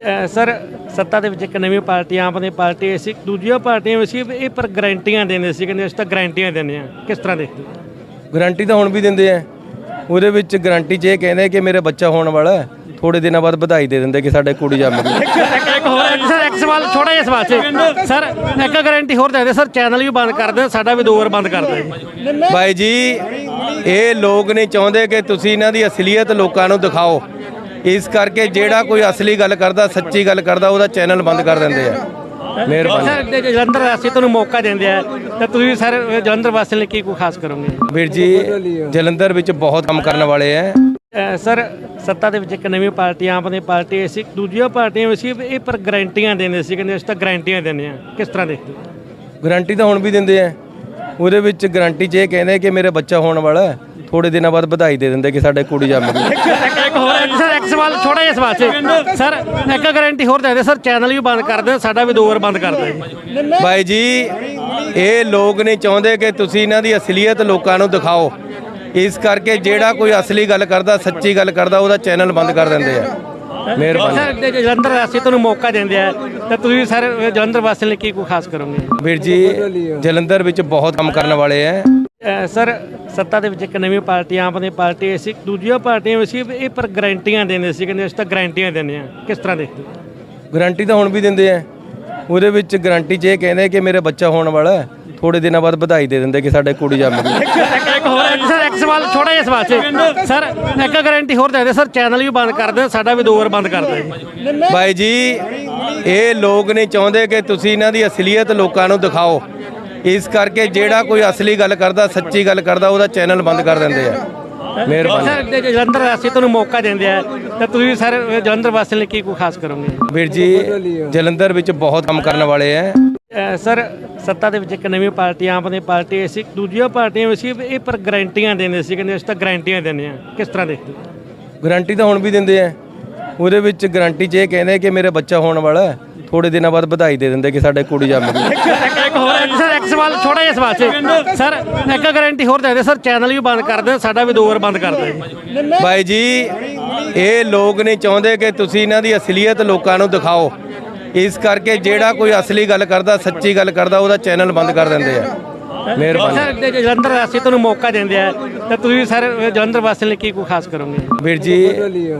Sir ਸੱਤਾ ਦੇ ਵਿੱਚ ਇੱਕ ਨਵੀਂ ਪਾਰਟੀ ਆਮ ਆਦਮੀ ਪਾਰਟੀ ਆਈ ਸੀ ਦੂਜੀਆਂ ਪਾਰਟੀਆਂ ਵੀ ਸੀ ਇਹ ਪਰ ਗਾਰੰਟੀਆਂ ਦਿੰਦੇ ਸੀ ਕਹਿੰਦੇ ਅਸੀਂ ਤਾਂ ਗਾਰੰਟੀਆਂ ਦਿੰਦੇ ਆ ਕਿਸ ਤਰ੍ਹਾਂ ਦੇਖਦੇ ਹੋ? ਗਾਰੰਟੀ ਤਾਂ ਹੁਣ ਵੀ ਦਿੰਦੇ ਆ। ਉਹਦੇ ਵਿੱਚ ਗਾਰੰਟੀ 'ਚ ਇਹ ਕਹਿੰਦੇ ਕਿ ਮੇਰੇ ਬੱਚਾ ਹੋਣ ਵਾਲਾ ਥੋੜੇ ਦਿਨਾਂ ਬਾਅਦ ਵਧਾਈ ਦੇ ਦਿੰਦੇ ਕਿ ਸਾਡੇ ਕੁੜੀ ਜੰਮ ਗਈ ਇੱਕ ਹੋਰ ਇੱਕ ਸਰ ਇੱਕ ਸਵਾਲ ਛੋਟਾ ਜਿਹਾ ਸਵਾਲ ਸੀ। ਸਰ ਇੱਕ ਗਾਰੰਟੀ ਹੋਰ ਦੇ ਸਰ ਚੈਨਲ ਵੀ ਬੰਦ ਕਰ ਦਿਓ ਸਾਡਾ ਵੀ ਦੋ ਵਾਰ ਬੰਦ ਕਰ ਦਿਓ। ਬਾਈ ਜੀ ਇਹ ਲੋਕ ਨਹੀਂ ਚਾਹੁੰਦੇ ਕਿ ਤੁਸੀਂ ਇਹਨਾਂ ਦੀ ਅਸਲੀਅਤ ਲੋਕਾਂ ਨੂੰ ਦਿਖਾਓ। ਇਸ ਕਰਕੇ ਜਿਹੜਾ ਕੋਈ ਅਸਲੀ ਗੱਲ ਕਰਦਾ ਸੱਚੀ ਗੱਲ ਕਰਦਾ ਉਹਦਾ ਚੈਨਲ ਬੰਦ ਕਰ ਦਿੰਦੇ ਆ। ਮਿਹਰਬਾਨੀ। ਸਰ ਜੇ ਜਲੰਧਰ ਵਾਸੀ ਤੁਹਾਨੂੰ ਮੌਕਾ ਦਿੰਦੇ ਆ ਤਾਂ ਤੁਸੀਂ ਸਰ ਜਲੰਧਰ ਵਾਸੀ ਲਈ ਕੀ ਕੋਈ ਖਾਸ ਕਰੋਗੇ? ਵੀਰ ਜੀ ਜਲੰਧਰ ਵਿੱਚ ਬਹੁਤ ਕੰਮ ਕਰਨ ਵਾਲੇ ਆ। ਅਹ ਸਰ ਸੱਤਾ ਦੇ ਵਿੱਚ ਇੱਕ ਨਵੀਂ ਪਾਰਟੀ ਆਮ ਆਦਮੀ ਪਾਰਟੀ ਆਈ ਸੀ ਦੂਜੀਆਂ ਪਾਰਟੀਆਂ ਵੀ ਸੀ ਇਹ ਪਰ ਗਾਰੰਟੀਆਂ ਦਿੰਦੇ ਸੀ ਕਹਿੰਦੇ ਅਸੀਂ ਤਾਂ ਗਾਰੰਟੀਆਂ ਦਿੰਦੇ ਆ। ਕਿਸ ਤਰ੍ਹਾਂ ਦੇਖਦੇ ਹੋ? ਗਾਰੰਟੀ ਤਾਂ ਹੁਣ ਵੀ ਦਿੰਦੇ ਆ। ਉਹਦੇ ਵਿੱਚ ਗਾਰੰਟੀ 'ਚ ਇਹ ਕਹਿੰਦੇ ਕਿ ਮੇਰੇ ਬੱਚਾ ਹੋਣ ਵਾਲਾ ਹੈ। ਥੋੜੇ ਦਿਨਾਂ ਬਾਅਦ ਵਧਾਈ ਦੇ ਦਿੰਦੇ ਕਿ ਸਾਡੇ ਕੁੜੀ ਜੰਮ ਗਈ। ਇੱਕ ਹੋਰ ਇੱਕ ਸਰ ਇੱਕ ਸਵਾਲ ਛੋਟਾ ਜਿਹਾ ਸਵਾਲ ਸੀ। ਸਰ ਇੱਕ ਗਾਰੰਟੀ ਹੋਰ ਦੇ ਦਿੰਦੇ ਸਰ ਚੈਨਲ ਵੀ ਬੰਦ ਕਰ ਦਿਓ। ਸਾਡਾ ਵੀ ਦੋ ਵਾਰ ਬੰਦ ਕਰ ਦਿਓ। ਜੀ ਬਾਈ ਜੀ ਇਹ ਲੋਕ ਨਹੀਂ ਚਾਹੁੰਦੇ ਕਿ ਤੁਸੀਂ ਇਹਨਾਂ ਦੀ ਅਸਲੀਅਤ ਲੋਕਾਂ ਨੂੰ ਦਿਖਾਓ। ਇਸ ਕਰਕੇ ਜਿਹੜਾ ਕੋਈ ਅਸਲੀ ਗੱਲ ਕਰਦਾ ਸੱਚੀ ਗੱਲ ਕਰਦਾ ਉਹਦਾ ਚੈਨਲ ਬੰਦ ਕਰ ਦਿੰਦੇ ਆ। ਮਿਹਰਬਾਨੀ। ਸਰ ਜੇ ਜਲੰਧਰ ਵਾਸੀ ਤੁਹਾਨੂੰ ਮੌਕਾ ਦਿੰਦੇ ਆ ਤਾਂ ਤੁਸੀਂ ਸਰ ਜਲੰਧਰ ਵਾਸੀ ਲਈ ਕੀ ਕੋਈ ਖਾਸ ਕਰੋਗੇ? ਵੀਰ ਜੀ ਜਲੰਧਰ ਵਿੱਚ ਬਹੁਤ ਕੰਮ ਕਰਨ ਵਾਲੇ ਆ। ਸਰ ਸੱਤਾ ਦੇ ਵਿੱਚ ਇੱਕ ਨਵੀਂ ਪਾਰਟੀ ਆਮ ਆਦਮੀ ਪਾਰਟੀ ਆਈ ਸੀ ਦੂਜੀਆਂ ਪਾਰਟੀਆਂ ਵੀ ਸੀ ਇਹ ਪਰ ਗਾਰੰਟੀਆਂ ਦਿੰਦੇ ਸੀ ਕਹਿੰਦੇ ਅਸੀਂ ਤਾਂ ਗਾਰੰਟੀਆਂ ਦਿੰਦੇ ਆ ਕਿਸ ਤਰ੍ਹਾਂ ਦੇਖਦੇ ਹੋ? ਗਾਰੰਟੀ ਤਾਂ ਹੁਣ ਵੀ ਦਿੰਦੇ ਆ। ਉਹਦੇ ਵਿੱਚ ਗਾਰੰਟੀ 'ਚ ਇਹ ਕਹਿੰਦੇ ਕਿ ਮੇਰੇ ਬੱਚਾ ਹੋਣ ਵਾਲਾ ਥੋੜੇ ਦਿਨਾਂ ਬਾਅਦ ਵਧਾਈ ਦੇ ਦਿੰਦੇ ਕਿ ਸਾਡੇ ਕੁੜੀ ਜੰਮ ਗਈ। ਇੱਕ ਹੋਰ ਇੱਕ ਸਰ ਇੱਕ ਸਵਾਲ ਛੋਟਾ ਜਿਹਾ ਸਵਾਲ ਸੀ। ਸਰ ਇੱਕ ਗਾਰੰਟੀ ਹੋਰ ਦੇ ਸਰ ਚੈਨਲ ਵੀ ਬੰਦ ਕਰ ਦਿਓ ਸਾਡਾ ਵੀ ਦੋ ਵਾਰ ਬੰਦ ਕਰ ਦਿਓ। ਬਾਈ ਜੀ ਇਹ ਲੋਕ ਨਹੀਂ ਚਾਹੁੰਦੇ ਕਿ ਤੁਸੀਂ ਇਹਨਾਂ ਦੀ ਅਸਲੀਅਤ ਲੋਕਾਂ ਨੂੰ ਦਿਖਾਓ। ਇਸ ਕਰਕੇ ਜਿਹੜਾ ਕੋਈ ਅਸਲੀ ਗੱਲ ਕਰਦਾ ਸੱਚੀ ਗੱਲ ਕਰਦਾ ਉਹਦਾ ਚੈਨਲ ਬੰਦ ਕਰ ਦਿੰਦੇ ਆ। ਮਿਹਰਬਾਨੀ। ਸਰ ਜੇ ਜਲੰਧਰ ਵਾਸੀ ਤੁਹਾਨੂੰ ਮੌਕਾ ਦਿੰਦੇ ਆ ਤਾਂ ਤੁਸੀਂ ਸਰ ਜਲੰਧਰ ਵਾਸੀ ਲਈ ਕੀ ਕੋਈ ਖਾਸ ਕਰੋਗੇ? ਵੀਰ ਜੀ ਜਲੰਧਰ ਵਿੱਚ ਬਹੁਤ ਕੰਮ ਕਰਨ ਵਾਲੇ ਆ। ਅਹ ਸਰ ਸੱਤਾ ਦੇ ਵਿੱਚ ਇੱਕ ਨਵੀਂ ਪਾਰਟੀ ਆਮ ਆਦਮੀ ਪਾਰਟੀ ਆਈ ਸੀ ਦੂਜੀਆਂ ਪਾਰਟੀਆਂ ਵੀ ਸੀ ਇਹ ਪਰ ਗਾਰੰਟੀਆਂ ਦਿੰਦੇ ਸੀ ਕਹਿੰਦੇ ਅਸੀਂ ਤਾਂ ਗਾਰੰਟੀਆਂ ਦਿੰਦੇ ਆ। ਕਿਸ ਤਰ੍ਹਾਂ ਦੇਖਦੇ ਹੋ? ਗਾਰੰਟੀ ਤਾਂ ਹੁਣ ਵੀ ਦਿੰਦੇ ਆ। ਉਹਦੇ ਵਿੱਚ ਗਾਰੰਟੀ 'ਚ ਇਹ ਕਹਿੰਦੇ ਕਿ ਮੇਰੇ ਬੱਚਾ ਹੋਣ ਵਾਲਾ ਹੈ। ਥੋੜੇ ਦਿਨਾਂ ਬਾਅਦ ਵਧਾਈ ਦੇ ਦਿੰਦੇ ਕਿ ਸਾਡੇ ਕੁੜੀ ਜੰਮ ਗਈ। ਇੱਕ ਹੋਰ ਇੱਕ ਸਰ ਇੱਕ ਸਵਾਲ ਛੋਟਾ ਜਿਹਾ ਸਵਾਲ ਸੀ। ਸਰ ਇੱਕ ਗਾਰੰਟੀ ਹੋਰ ਦੇ ਦਿੰਦੇ ਸਰ ਚੈਨਲ ਵੀ ਬੰਦ ਕਰ ਦਿਓ। ਸਾਡਾ ਵੀ ਦੋ ਵਾਰ ਬੰਦ ਕਰ ਦਿਓ। ਬਾਈ ਜੀ ਇਹ ਲੋਕ ਨਹੀਂ ਚਾਹੁੰਦੇ ਕਿ ਤੁਸੀਂ ਇਹਨਾਂ ਦੀ ਅਸਲੀਅਤ ਲੋਕਾਂ ਨੂੰ ਦਿਖਾਓ। ਇਸ ਕਰਕੇ ਜਿਹੜਾ ਕੋਈ ਅਸਲੀ ਗੱਲ ਕਰਦਾ ਸੱਚੀ ਗੱਲ ਕਰਦਾ ਉਹਦਾ ਚੈਨਲ ਬੰਦ ਕਰ ਦਿੰਦੇ ਆ। ਮਿਹਰਬਾਨੀ। ਸਰ ਜਲੰਧਰ ਵਾਸੀ ਤੁਹਾਨੂੰ ਮੌਕਾ ਦਿੰਦੇ ਆ ਤਾਂ ਤੁਸੀਂ ਸਰ ਜਲੰਧਰ ਵਾਸੀ ਲਈ ਕੀ ਕੋਈ ਖਾਸ ਕਰੋਗੇ? ਵੀਰ ਜੀ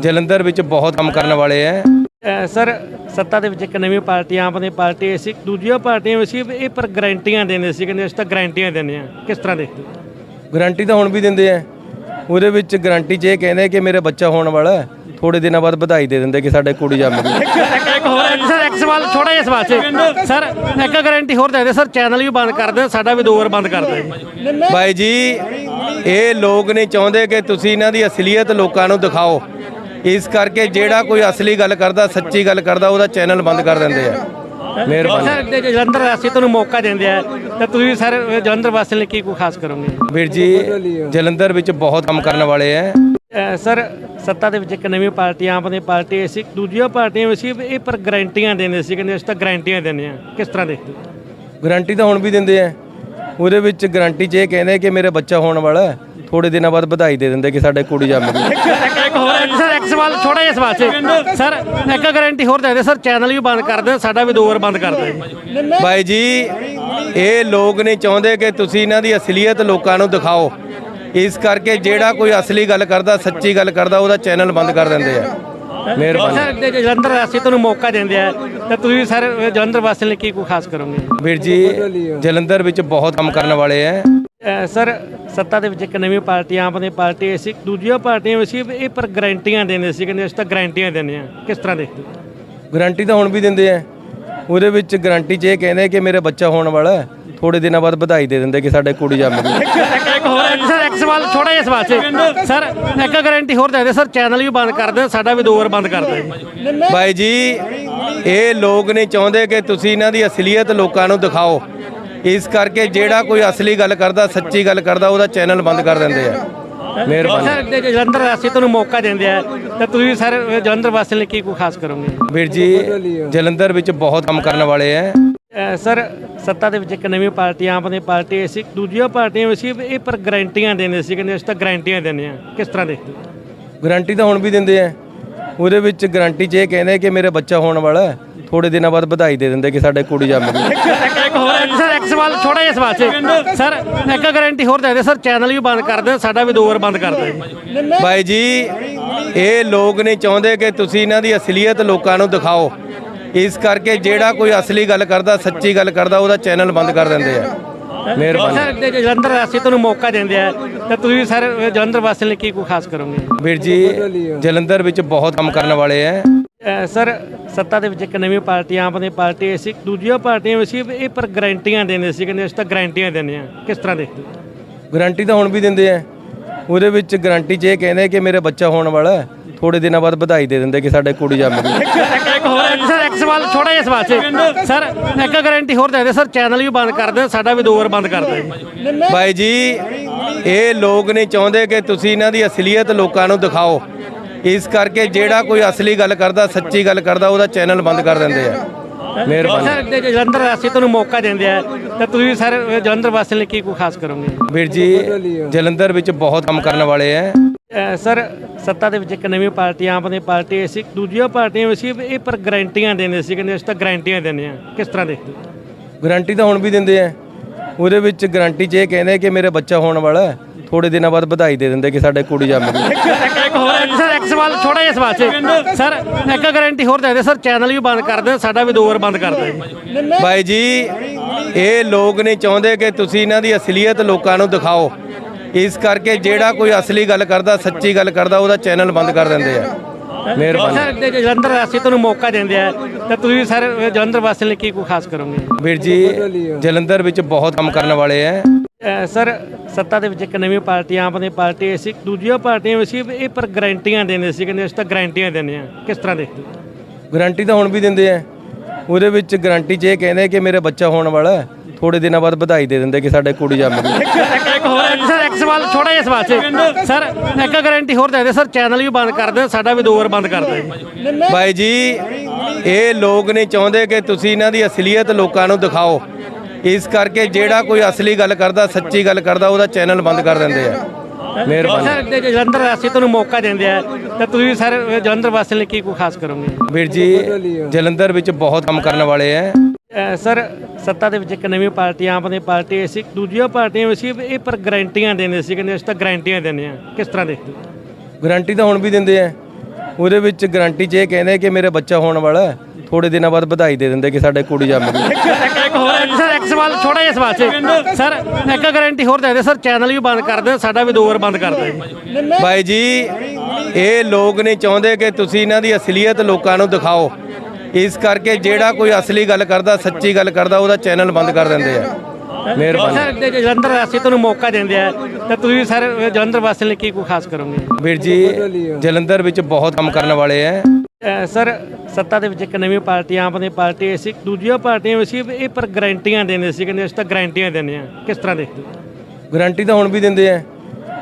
ਜਲੰਧਰ ਵਿੱਚ ਬਹੁਤ ਕੰਮ ਕਰਨ ਵਾਲੇ ਆ। ਸਰ ਸੱਤਾ ਦੇ ਵਿੱਚ ਇੱਕ ਨਵੀਂ ਪਾਰਟੀ ਆਮ ਆਦਮੀ ਪਾਰਟੀ ਆਈ ਸੀ ਦੂਜੀਆਂ ਪਾਰਟੀਆਂ ਵੀ ਸੀ ਇਹ ਪਰ ਗਾਰੰਟੀਆਂ ਦਿੰਦੇ ਸੀ ਕਹਿੰਦੇ ਅਸੀਂ ਤਾਂ ਗਾਰੰਟੀਆਂ ਦਿੰਦੇ ਆ ਕਿਸ ਤਰ੍ਹਾਂ ਦੇਖਦੇ ਹੋ? ਗਾਰੰਟੀ ਤਾਂ ਹੁਣ ਵੀ ਦਿੰਦੇ ਆ। ਉਹਦੇ ਵਿੱਚ ਗਾਰੰਟੀ 'ਚ ਇਹ ਕਹਿੰਦੇ ਕਿ ਮੇਰੇ ਬੱਚਾ ਹੋਣ ਵਾਲਾ ਥੋੜੇ ਦਿਨਾਂ ਬਾਅਦ ਵਧਾਈ ਦੇ ਦਿੰਦੇ ਕਿ ਸਾਡੇ ਕੁੜੀ ਜੰਮ ਗਈ। ਇੱਕ ਹੋਰ ਸਰ ਇੱਕ ਸਵਾਲ ਛੋਟਾ ਜਿਹਾ ਸਵਾਲ ਸੀ। ਸਰ ਇੱਕ ਗਾਰੰਟੀ ਹੋਰ ਦੇ ਸਰ ਚੈਨਲ ਵੀ ਬੰਦ ਕਰ ਦਿਓ ਸਾਡਾ ਵੀ ਦੋ ਵਾਰ ਬੰਦ ਕਰ ਦਿਓ। ਬਾਈ ਜੀ ਇਹ ਲੋਕ ਨਹੀਂ ਚਾਹੁੰਦੇ ਕਿ ਤੁਸੀਂ ਇਹਨਾਂ ਦੀ ਅਸਲੀਅਤ ਲੋਕਾਂ ਨੂੰ ਦਿਖਾਓ। ਇਸ ਕਰਕੇ ਜਿਹੜਾ ਕੋਈ ਅਸਲੀ ਗੱਲ ਕਰਦਾ ਸੱਚੀ ਗੱਲ ਕਰਦਾ ਉਹਦਾ ਚੈਨਲ ਬੰਦ ਕਰ ਦਿੰਦੇ ਆ। ਮਿਹਰਬਾਨੀ। ਸਰ ਜੇ ਜਲੰਧਰ ਵਾਸੀ ਤੁਹਾਨੂੰ ਮੌਕਾ ਦਿੰਦੇ ਆ ਤਾਂ ਤੁਸੀਂ ਸਰ ਜਲੰਧਰ ਵਾਸੀ ਲਈ ਕੀ ਕੋਈ ਖਾਸ ਕਰੋਗੇ? ਵੀਰ ਜੀ ਜਲੰਧਰ ਵਿੱਚ ਬਹੁਤ ਕੰਮ ਕਰਨ ਵਾਲੇ ਆ। ਅਹ ਸਰ ਸੱਤਾ ਦੇ ਵਿੱਚ ਇੱਕ ਨਵੀਂ ਪਾਰਟੀ ਆਮ ਆਦਮੀ ਪਾਰਟੀ ਆਈ ਸੀ ਦੂਜੀਆਂ ਪਾਰਟੀਆਂ ਵੀ ਸੀ ਇਹ ਪਰ ਗਾਰੰਟੀਆਂ ਦਿੰਦੇ ਸੀ ਕਹਿੰਦੇ ਅਸੀਂ ਤਾਂ ਗਾਰੰਟੀਆਂ ਦਿੰਦੇ ਆ। ਕਿਸ ਤਰ੍ਹਾਂ ਦੇਖਦੇ? ਗਾਰੰਟੀ ਤਾਂ ਹੁਣ ਵੀ ਦਿੰਦੇ ਆ। ਉਹਦੇ ਵਿੱਚ ਗਾਰੰਟੀ 'ਚ ਇਹ ਕਹਿੰਦੇ ਕਿ ਮੇਰੇ ਬੱਚਾ ਹੋਣ ਵਾਲਾ ਥੋੜੇ ਦਿਨਾਂ ਬਾਅਦ ਵਧਾਈ ਦੇ ਦਿੰਦੇ ਕਿ ਸਾਡੇ ਕੁੜੀ ਜੰਮ ਗਈ। ਇੱਕ ਹੋਰ ਇੱਕ ਸਰ ਇੱਕ ਸਵਾਲ ਛੋਟਾ ਜਿਹਾ ਸਵਾਲ ਸੀ। ਸਰ ਇੱਕ ਗਾਰੰਟੀ ਹੋਰ ਦੇ ਦਿੰਦੇ ਸਰ ਚੈਨਲ ਵੀ ਬੰਦ ਕਰ ਦਿਓ ਸਾਡਾ ਵੀ ਦੋ ਵਾਰ ਬੰਦ ਕਰ ਦਿਓ। ਬਾਈ ਜੀ ਇਹ ਲੋਕ ਨਹੀਂ ਚਾਹੁੰਦੇ ਕਿ ਤੁਸੀਂ ਇਹਨਾਂ ਦੀ ਅਸਲੀਅਤ ਲੋਕਾਂ ਨੂੰ ਦਿਖਾਓ। ਇਸ ਕਰਕੇ ਜਿਹੜਾ ਕੋਈ ਅਸਲੀ ਗੱਲ ਕਰਦਾ ਸੱਚੀ ਗੱਲ ਕਰਦਾ ਉਹਦਾ ਚੈਨਲ ਬੰਦ ਕਰ ਦਿੰਦੇ ਆ। ਮਿਹਰਬਾਨੀ। ਸਰ ਜੇ ਜਲੰਧਰ ਵਾਸੀ ਤੁਹਾਨੂੰ ਮੌਕਾ ਦਿੰਦੇ ਆ। ਤਾਂ ਤੁਸੀਂ ਸਰ ਜਲੰਧਰ ਵਾਸੀ ਲਈ ਕੀ ਕੋਈ ਖਾਸ ਕਰੋਗੇ? ਵੀਰ ਜੀ ਜਲੰਧਰ ਵਿੱਚ ਬਹੁਤ ਕੰਮ ਕਰਨ ਵਾਲੇ ਆ ਅਹ ਸਰ ਸੱਤਾ ਦੇ ਵਿੱਚ ਇੱਕ ਨਵੀਂ ਪਾਰਟੀ ਆਮ ਆਦਮੀ ਪਾਰਟੀ ਸੀ। ਦੂਜੀਆਂ ਪਾਰਟੀਆਂ ਵੀ ਸੀ ਇਹ ਪਰ ਗਾਰੰਟੀਆਂ ਦਿੰਦੇ ਸੀ ਕਹਿੰਦੇ ਅਸੀਂ ਤਾਂ ਗਾਰੰਟੀਆਂ ਦਿੰਦੇ ਆ। ਕਿਸ ਤਰ੍ਹਾਂ ਦੇਖਦੇ? ਗਾਰੰਟੀ ਤਾਂ ਹੁਣ ਵੀ ਦਿੰਦੇ ਆ ਉਹਦੇ ਵਿੱਚ ਗਾਰੰਟੀ 'ਚ ਇਹ ਕਹਿੰਦੇ ਕਿ ਮੇਰੇ ਬੱਚਾ ਹੋਣ ਵਾਲਾ ਹੈ ਥੋੜੇ ਦਿਨਾਂ ਬਾਅਦ ਵਧਾਈ ਦੇ ਦਿੰਦੇ ਕਿ ਸਾਡੇ ਕੁੜੀ ਜੰਮ ਗਈ। ਇੱਕ ਹੋਰ ਇੱਕ ਸਰ ਇੱਕ ਸਵਾਲ ਛੋਟਾ ਜਿਹਾ ਸਵਾਲ ਸੀ। ਸਰ ਇੱਕ ਗਾਰੰਟੀ ਹੋਰ ਦੇ ਦਿੰਦੇ ਸਰ ਚੈਨਲ ਵੀ ਬੰਦ ਕਰ ਦਿਓ ਸਾਡਾ ਵੀ ਦੋ ਵਾਰ ਬੰਦ ਕਰ ਦਿਓ ਜੀ। ਬਾਈ ਜੀ ਇਹ ਲੋਕ ਨਹੀਂ ਚਾਹੁੰਦੇ ਕਿ ਤੁਸੀਂ ਇਹਨਾਂ ਦੀ ਅਸਲੀਅਤ ਲੋਕਾਂ ਨੂੰ ਦਿਖਾਓ। ਇਸ ਕਰਕੇ ਜਿਹੜਾ ਕੋਈ ਅਸਲੀ ਗੱਲ ਕਰਦਾ ਸੱਚੀ ਗੱਲ ਕਰਦਾ ਉਹਦਾ ਚੈਨਲ ਬੰਦ ਕਰ ਦਿੰਦੇ ਆ। ਮਿਹਰਬਾਨੀ। ਸਰ ਜੇ ਜਲੰਧਰ ਵਾਸੀ ਤੁਹਾਨੂੰ ਮੌਕਾ ਦਿੰਦੇ ਆ ਤਾਂ ਤੁਸੀਂ ਸਰ ਜਲੰਧਰ ਵਾਸੀ ਲਈ ਕੀ ਕੋਈ ਖਾਸ ਕਰੋਗੇ? ਵੀਰ ਜੀ ਜਲੰਧਰ ਵਿੱਚ ਬਹੁਤ ਕੰਮ ਕਰਨ ਵਾਲੇ ਆ। ਸਰ ਸੱਤਾ ਦੇ ਵਿੱਚ ਇੱਕ ਨਵੀਂ ਪਾਰਟੀ ਆਮ ਆਦਮੀ ਪਾਰਟੀ ਆਈ ਸੀ ਦੂਜੀਆਂ ਪਾਰਟੀਆਂ ਵੀ ਸੀ ਇਹ ਪਰ ਗਾਰੰਟੀਆਂ ਦਿੰਦੇ ਸੀ ਕਹਿੰਦੇ ਅਸੀਂ ਤਾਂ ਗਾਰੰਟੀਆਂ ਦਿੰਦੇ ਆ ਕਿਸ ਤਰ੍ਹਾਂ ਹੋ? ਗਾਰੰਟੀ ਤਾਂ ਹੁਣ ਵੀ ਦਿੰਦੇ ਆ। ਉਹਦੇ ਵਿੱਚ ਗਾਰੰਟੀ 'ਚ ਇਹ ਕਹਿੰਦੇ ਕਿ ਮੇਰੇ ਬੱਚਾ ਹੋਣ ਵਾਲਾ ਥੋੜੇ ਦਿਨਾਂ ਬਾਅਦ ਵਧਾਈ ਦੇ ਦਿੰਦੇ ਕਿ ਸਾਡੇ ਕੁੜੀ ਜੰਮ ਗਈ। ਇੱਕ ਹੋਰ ਹੈ ਸਰ ਇੱਕ ਸਵਾਲ ਛੋਟਾ ਜਿਹਾ ਸਵਾਲ ਸੀ। ਸਰ ਇੱਕ ਗਾਰੰਟੀ ਹੋਰ ਦੇ ਦੇ ਸਰ ਚੈਨਲ ਵੀ ਬੰਦ ਕਰ ਦੇ ਸਾਡਾ ਵੀ ਦੋ ਵਾਰ ਬੰਦ ਕਰ ਦੇ ਭਾਈ ਜੀ ਇਹ ਲੋਕ ਨਹੀਂ ਚਾਹੁੰਦੇ ਕਿ ਤੁਸੀਂ ਇਹਨਾਂ ਦੀ ਅਸਲੀਅਤ ਲੋਕਾਂ ਨੂੰ ਦਿਖਾਓ। ਇਸ ਕਰਕੇ ਜਿਹੜਾ ਕੋਈ ਅਸਲੀ ਗੱਲ ਕਰਦਾ ਸੱਚੀ ਗੱਲ ਕਰਦਾ ਉਹਦਾ ਚੈਨਲ ਬੰਦ ਕਰ ਦਿੰਦੇ ਆ। ਮਿਹਰਬਾਨੀ। ਸਰ ਜੇ ਜਲੰਧਰ ਵਾਸੀ ਤੁਹਾਨੂੰ ਮੌਕਾ ਦਿੰਦੇ ਆ ਤਾਂ ਤੁਸੀਂ ਸਰ ਜਲੰਧਰ ਵਾਸੀਆਂ ਲਈ ਕੀ ਕੋਈ ਖਾਸ ਕਰੋਗੇ? ਵੀਰ ਜੀ ਜਲੰਧਰ ਵਿੱਚ ਬਹੁਤ ਕੰਮ ਕਰਨ ਵਾਲੇ ਅਹ ਸਰ ਸੱਤਾ ਦੇ ਵਿੱਚ ਇੱਕ ਨਵੀਂ ਪਾਰਟੀ ਆਮ ਆਦਮੀ ਪਾਰਟੀ ਆਈ ਸੀ ਦੂਜੀਆਂ ਪਾਰਟੀਆਂ ਵੀ ਸੀ ਇਹ ਪਰ ਗਾਰੰਟੀਆਂ ਦਿੰਦੇ ਸੀ ਕਹਿੰਦੇ ਅਸੀਂ ਤਾਂ ਗਾਰੰਟੀਆਂ ਦਿੰਦੇ ਆ। ਕਿਸ ਤਰ੍ਹਾਂ ਦੇਖਦੇ ਹੋ? ਗਾਰੰਟੀ ਤਾਂ ਹੁਣ ਵੀ ਦਿੰਦੇ ਆ। ਉਹਦੇ ਵਿੱਚ ਗਾਰੰਟੀ 'ਚ ਇਹ ਕਹਿੰਦੇ ਕਿ ਮੇਰੇ ਬੱਚਾ ਹੋਣ ਵਾਲਾ ਥੋੜੇ ਦਿਨਾਂ ਬਾਅਦ ਵਧਾਈ ਦੇ ਦਿੰਦੇ ਕਿ ਸਾਡੇ ਕੁੜੀ ਜੰਮ ਗਈ। ਇੱਕ ਹੋਰ ਹੈ ਸਰ ਇੱਕ ਸਵਾਲ ਛੋਟਾ ਜਿਹਾ ਸਵਾਲ ਸੀ। ਸਰ ਇੱਕ ਗਾਰੰਟੀ ਹੋਰ ਦੇ ਦੇ ਸਰ ਚੈਨਲ ਵੀ ਬੰਦ ਕਰ ਦੇ ਸਾਡਾ ਵੀ ਦੋ ਵਾਰ ਬੰਦ ਕਰ ਦੇ ਭਾਈ ਜੀ ਇਹ ਲੋਕ ਨਹੀਂ ਚਾਹੁੰਦੇ ਕਿ ਤੁਸੀਂ ਇਹਨਾਂ ਦੀ ਅਸਲੀਅਤ ਲੋਕਾਂ ਨੂੰ ਦਿਖਾਓ। ਇਸ ਕਰਕੇ ਜਿਹੜਾ ਕੋਈ ਅਸਲੀ ਗੱਲ ਕਰਦਾ ਸੱਚੀ ਗੱਲ ਕਰਦਾ ਉਹਦਾ ਚੈਨਲ ਬੰਦ ਕਰ ਦਿੰਦੇ ਆ। ਮਿਹਰਬਾਨੀ। ਸਰ ਜੇ ਜਲੰਧਰ ਵਾਸੀ ਤੁਹਾਨੂੰ ਮੌਕਾ ਦਿੰਦੇ ਆ ਤਾਂ ਤੁਸੀਂ ਸਰ ਜਲੰਧਰ ਵਾਸੀਆਂ ਲਈ ਕੀ ਕੋਈ ਖਾਸ ਕਰੋਗੇ? ਵੀਰ ਜੀ ਜਲੰਧਰ ਵਿੱਚ ਬਹੁਤ ਕੰਮ ਕਰਨ ਵਾਲੇ ਹੈ ਸਰ ਸੱਤਾ ਦੇ ਵਿੱਚ ਇੱਕ ਨਵੀਂ ਪਾਰਟੀ ਆਮ ਆਦਮੀ ਪਾਰਟੀ ਆਈ ਸੀ ਦੂਜੀਆਂ ਪਾਰਟੀਆਂ ਵੀ ਸੀ ਇਹ ਪਰ ਗਾਰੰਟੀਆਂ ਦਿੰਦੇ ਸੀ ਕਹਿੰਦੇ ਅਸੀਂ ਤਾਂ ਗਾਰੰਟੀਆਂ ਦਿੰਦੇ ਆ। ਕਿਸ ਤਰ੍ਹਾਂ ਦੇਖਦੇ ਹੋ? ਗਾਰੰਟੀ ਤਾਂ ਹੁਣ ਵੀ ਦਿੰਦੇ ਆ ਉਹਦੇ ਵਿੱਚ ਗਾਰੰਟੀ 'ਚ ਇਹ ਕਹਿੰਦੇ ਕਿ ਮੇਰੇ ਬੱਚਾ ਹੋਣ ਵਾਲਾ ਥੋੜੇ ਦਿਨਾਂ ਬਾਅਦ ਵਧਾਈ ਦੇ ਦਿੰਦੇ ਕਿ ਸਾਡੇ ਕੁੜੀ ਜੰਮ ਗਈ। ਇੱਕ ਹੋਰ ਹੈ ਸਰ ਇੱਕ ਸਵਾਲ ਛੋਟਾ ਜਿਹਾ ਸਵਾਲ ਸੀ। ਸਰ ਇੱਕ ਗਾਰੰਟੀ ਹੋਰ ਦੇ ਦੇ ਸਰ ਚੈਨਲ ਵੀ ਬੰਦ ਕਰ ਦੇ ਸਾਡਾ ਵੀ ਦੋ ਵਾਰ ਬੰਦ ਕਰ ਦੇ ਭਾਈ ਜੀ ਇਹ ਲੋਕ ਨਹੀਂ ਚਾਹੁੰਦੇ ਕਿ ਤੁਸੀਂ ਇਹਨਾਂ ਦੀ ਅਸਲੀਅਤ ਲੋਕਾਂ ਨੂੰ ਦਿਖਾਓ। ਇਸ ਕਰਕੇ ਜਿਹੜਾ ਕੋਈ ਅਸਲੀ ਗੱਲ ਕਰਦਾ ਸੱਚੀ ਗੱਲ ਕਰਦਾ ਉਹਦਾ ਚੈਨਲ ਬੰਦ ਕਰ ਦਿੰਦੇ ਆ। ਮਿਹਰਬਾਨੀ। ਸਰ ਜਲੰਧਰ ਵਾਸੀ ਤੁਹਾਨੂੰ ਮੌਕਾ ਦਿੰਦੇ ਆ ਤਾਂ ਤੁਸੀਂ ਸਰ ਜਲੰਧਰ ਵਾਸੀਆਂ ਲਈ ਕੀ ਕੋਈ ਖਾਸ ਕਰੋਗੇ? ਵੀਰ ਜੀ ਜਲੰਧਰ ਵਿੱਚ ਬਹੁਤ ਕੰਮ ਕਰਨ ਵਾਲੇ ਅਹ ਸਰ ਸੱਤਾ ਦੇ ਵਿੱਚ ਇੱਕ ਨਵੀਂ ਪਾਰਟੀ ਆਮ ਆਦਮੀ ਪਾਰਟੀ ਸੀ ਦੂਜੀਆਂ ਪਾਰਟੀਆਂ ਵੀ ਸੀ ਇਹ ਪਰ ਗਾਰੰਟੀਆਂ ਦਿੰਦੇ ਸੀ ਕਹਿੰਦੇ ਅਸੀਂ ਤਾਂ ਗਾਰੰਟੀਆਂ ਦਿੰਦੇ ਆ ਕਿਸ ਤਰ੍ਹਾਂ ਹੋ? ਗਾਰੰਟੀ ਤਾਂ ਹੁਣ ਵੀ ਦਿੰਦੇ ਆ। ਉਹਦੇ ਵਿੱਚ ਗਾਰੰਟੀ 'ਚ ਇਹ ਕਹਿੰਦੇ ਕਿ ਮੇਰੇ ਬੱਚਾ ਹੋਣ ਵਾਲਾ ਥੋੜੇ ਦਿਨਾਂ ਬਾਅਦ ਵਧਾਈ ਦੇ ਦਿੰਦੇ ਕਿ ਸਾਡੇ ਕੁੜੀ ਜੰਮ ਗਈ। ਸਰ ਇੱਕ ਸਵਾਲ ਛੋਟਾ ਜਿਹਾ ਸਵਾਲ ਸੀ। ਸਰ ਇੱਕ ਗਾਰੰਟੀ ਹੋਰ ਦੇ ਦੇ ਸਰ ਚੈਨਲ ਵੀ ਬੰਦ ਕਰ ਦੇ ਸਾਡਾ ਵੀ ਦੋ ਵਾਰ ਬੰਦ ਕਰ ਦੇ ਭਾਈ ਜੀ ਇਹ ਲੋਕ ਨਹੀਂ ਚਾਹੁੰਦੇ ਕਿ ਤੁਸੀਂ ਇਹਨਾਂ ਦੀ ਅਸਲੀਅਤ ਲੋਕਾਂ ਨੂੰ ਦਿਖਾਓ। ਇਸ ਕਰਕੇ ਜਿਹੜਾ ਕੋਈ ਅਸਲੀ ਗੱਲ ਕਰਦਾ ਸੱਚੀ ਗੱਲ ਕਰਦਾ ਉਹਦਾ ਚੈਨਲ ਬੰਦ ਕਰ ਦਿੰਦੇ ਆ। ਮਿਹਰਬਾਨੀ। ਸਰ ਜੇ ਜਲੰਧਰ ਵਾਸੀ ਤੁਹਾਨੂੰ ਮੌਕਾ ਦਿੰਦੇ ਆ ਤਾਂ ਤੁਸੀਂ ਸਰ ਜਲੰਧਰ ਵਾਸੀਆਂ ਲਈ ਕੀ ਕੋਈ ਖਾਸ ਕਰੋਗੇ? ਵੀਰ ਜੀ ਜਲੰਧਰ ਵਿੱਚ ਬਹੁਤ ਕੰਮ ਕਰਨ ਵਾਲੇ ਅਹ ਸਰ ਸੱਤਾ ਦੇ ਵਿੱਚ ਇੱਕ ਨਵੀਂ ਪਾਰਟੀ ਆਮ ਆਦਮੀ ਪਾਰਟੀ ਸੀ ਦੂਜੀਆਂ ਪਾਰਟੀਆਂ ਵੀ ਸੀ ਇਹ ਪਰ ਗਾਰੰਟੀਆਂ ਦਿੰਦੇ ਸੀ ਕਹਿੰਦੇ ਅਸੀਂ ਤਾਂ ਗਾਰੰਟੀਆਂ ਦਿੰਦੇ ਆ। ਕਿਸ ਤਰ੍ਹਾਂ ਦੇਖਦੇ ਹੋ? ਗਾਰੰਟੀ ਤਾਂ ਹੁਣ ਵੀ ਦਿੰਦੇ ਆ। ਉਹਦੇ ਵਿੱਚ ਗਾਰੰਟੀ 'ਚ ਇਹ ਕਹਿੰਦੇ ਕਿ ਮੇਰੇ ਬੱਚਾ ਹੋਣ ਵਾਲਾ ਥੋੜੇ ਦਿਨਾਂ ਬਾਅਦ ਵਧਾਈ ਦੇ ਦਿੰਦੇ ਕਿ ਸਾਡੇ ਕੁੜੀ ਜੰਮ ਗਈ। ਇੱਕ ਹੋਰ ਹੈ ਸਰ ਇੱਕ ਸਵਾਲ ਛੋਟਾ ਜਿਹਾ ਸਵਾਲ ਸੀ। ਸਰ ਇੱਕ ਗਾਰੰਟੀ ਹੋਰ ਦੇ ਦੇ ਸਰ ਚੈਨਲ ਵੀ ਬੰਦ ਕਰ ਦੇ ਸਾਡਾ ਵੀ ਦੋ ਵਾਰ ਬੰਦ ਕਰ ਦੇ ਭਾਈ ਜੀ ਇਹ ਲੋਕ ਨਹੀਂ ਚਾਹੁੰਦੇ ਕਿ ਤੁਸੀਂ ਇਹਨਾਂ ਦੀ ਅਸਲੀਅਤ ਲੋਕਾਂ ਨੂੰ ਦਿਖਾਓ। ਇਸ ਕਰਕੇ ਜਿਹੜਾ ਕੋਈ ਅਸਲੀ ਗੱਲ ਕਰਦਾ ਸੱਚੀ ਗੱਲ ਕਰਦਾ ਉਹਦਾ ਚੈਨਲ ਬੰਦ ਕਰ ਦਿੰਦੇ ਆ। ਮਿਹਰਬਾਨੀ। ਸਰ ਜੇ ਜਲੰਧਰ ਵਾਸੀ ਤੁਹਾਨੂੰ ਮੌਕਾ ਦਿੰਦੇ ਆ ਤਾਂ ਤੁਸੀਂ ਸਰ ਜਲੰਧਰ ਵਾਸੀਆਂ ਲਈ ਕੀ ਕੋਈ ਖਾਸ ਕਰੋਗੇ? ਵੀਰ ਜੀ ਜਲੰਧਰ ਵਿੱਚ ਬਹੁਤ ਕੰਮ ਕਰਨ ਵਾਲੇ ਅਹ ਸਰ ਸੱਤਾ ਦੇ ਵਿੱਚ ਇੱਕ ਨਵੀਂ ਪਾਰਟੀ ਆਮ ਆਦਮੀ ਪਾਰਟੀ ਸੀ ਦੂਜੀਆਂ ਪਾਰਟੀਆਂ ਵੀ ਸੀ ਇਹ ਪਰ ਗਾਰੰਟੀਆਂ ਦਿੰਦੇ ਸੀ ਕਹਿੰਦੇ ਅਸੀਂ ਤਾਂ ਗਾਰੰਟੀਆਂ ਦਿੰਦੇ ਆ। ਕਿਸ ਤਰ੍ਹਾਂ ਦੇਖਦੇ? ਗਾਰੰਟੀ ਤਾਂ ਹੁਣ ਵੀ ਦਿੰਦੇ ਆ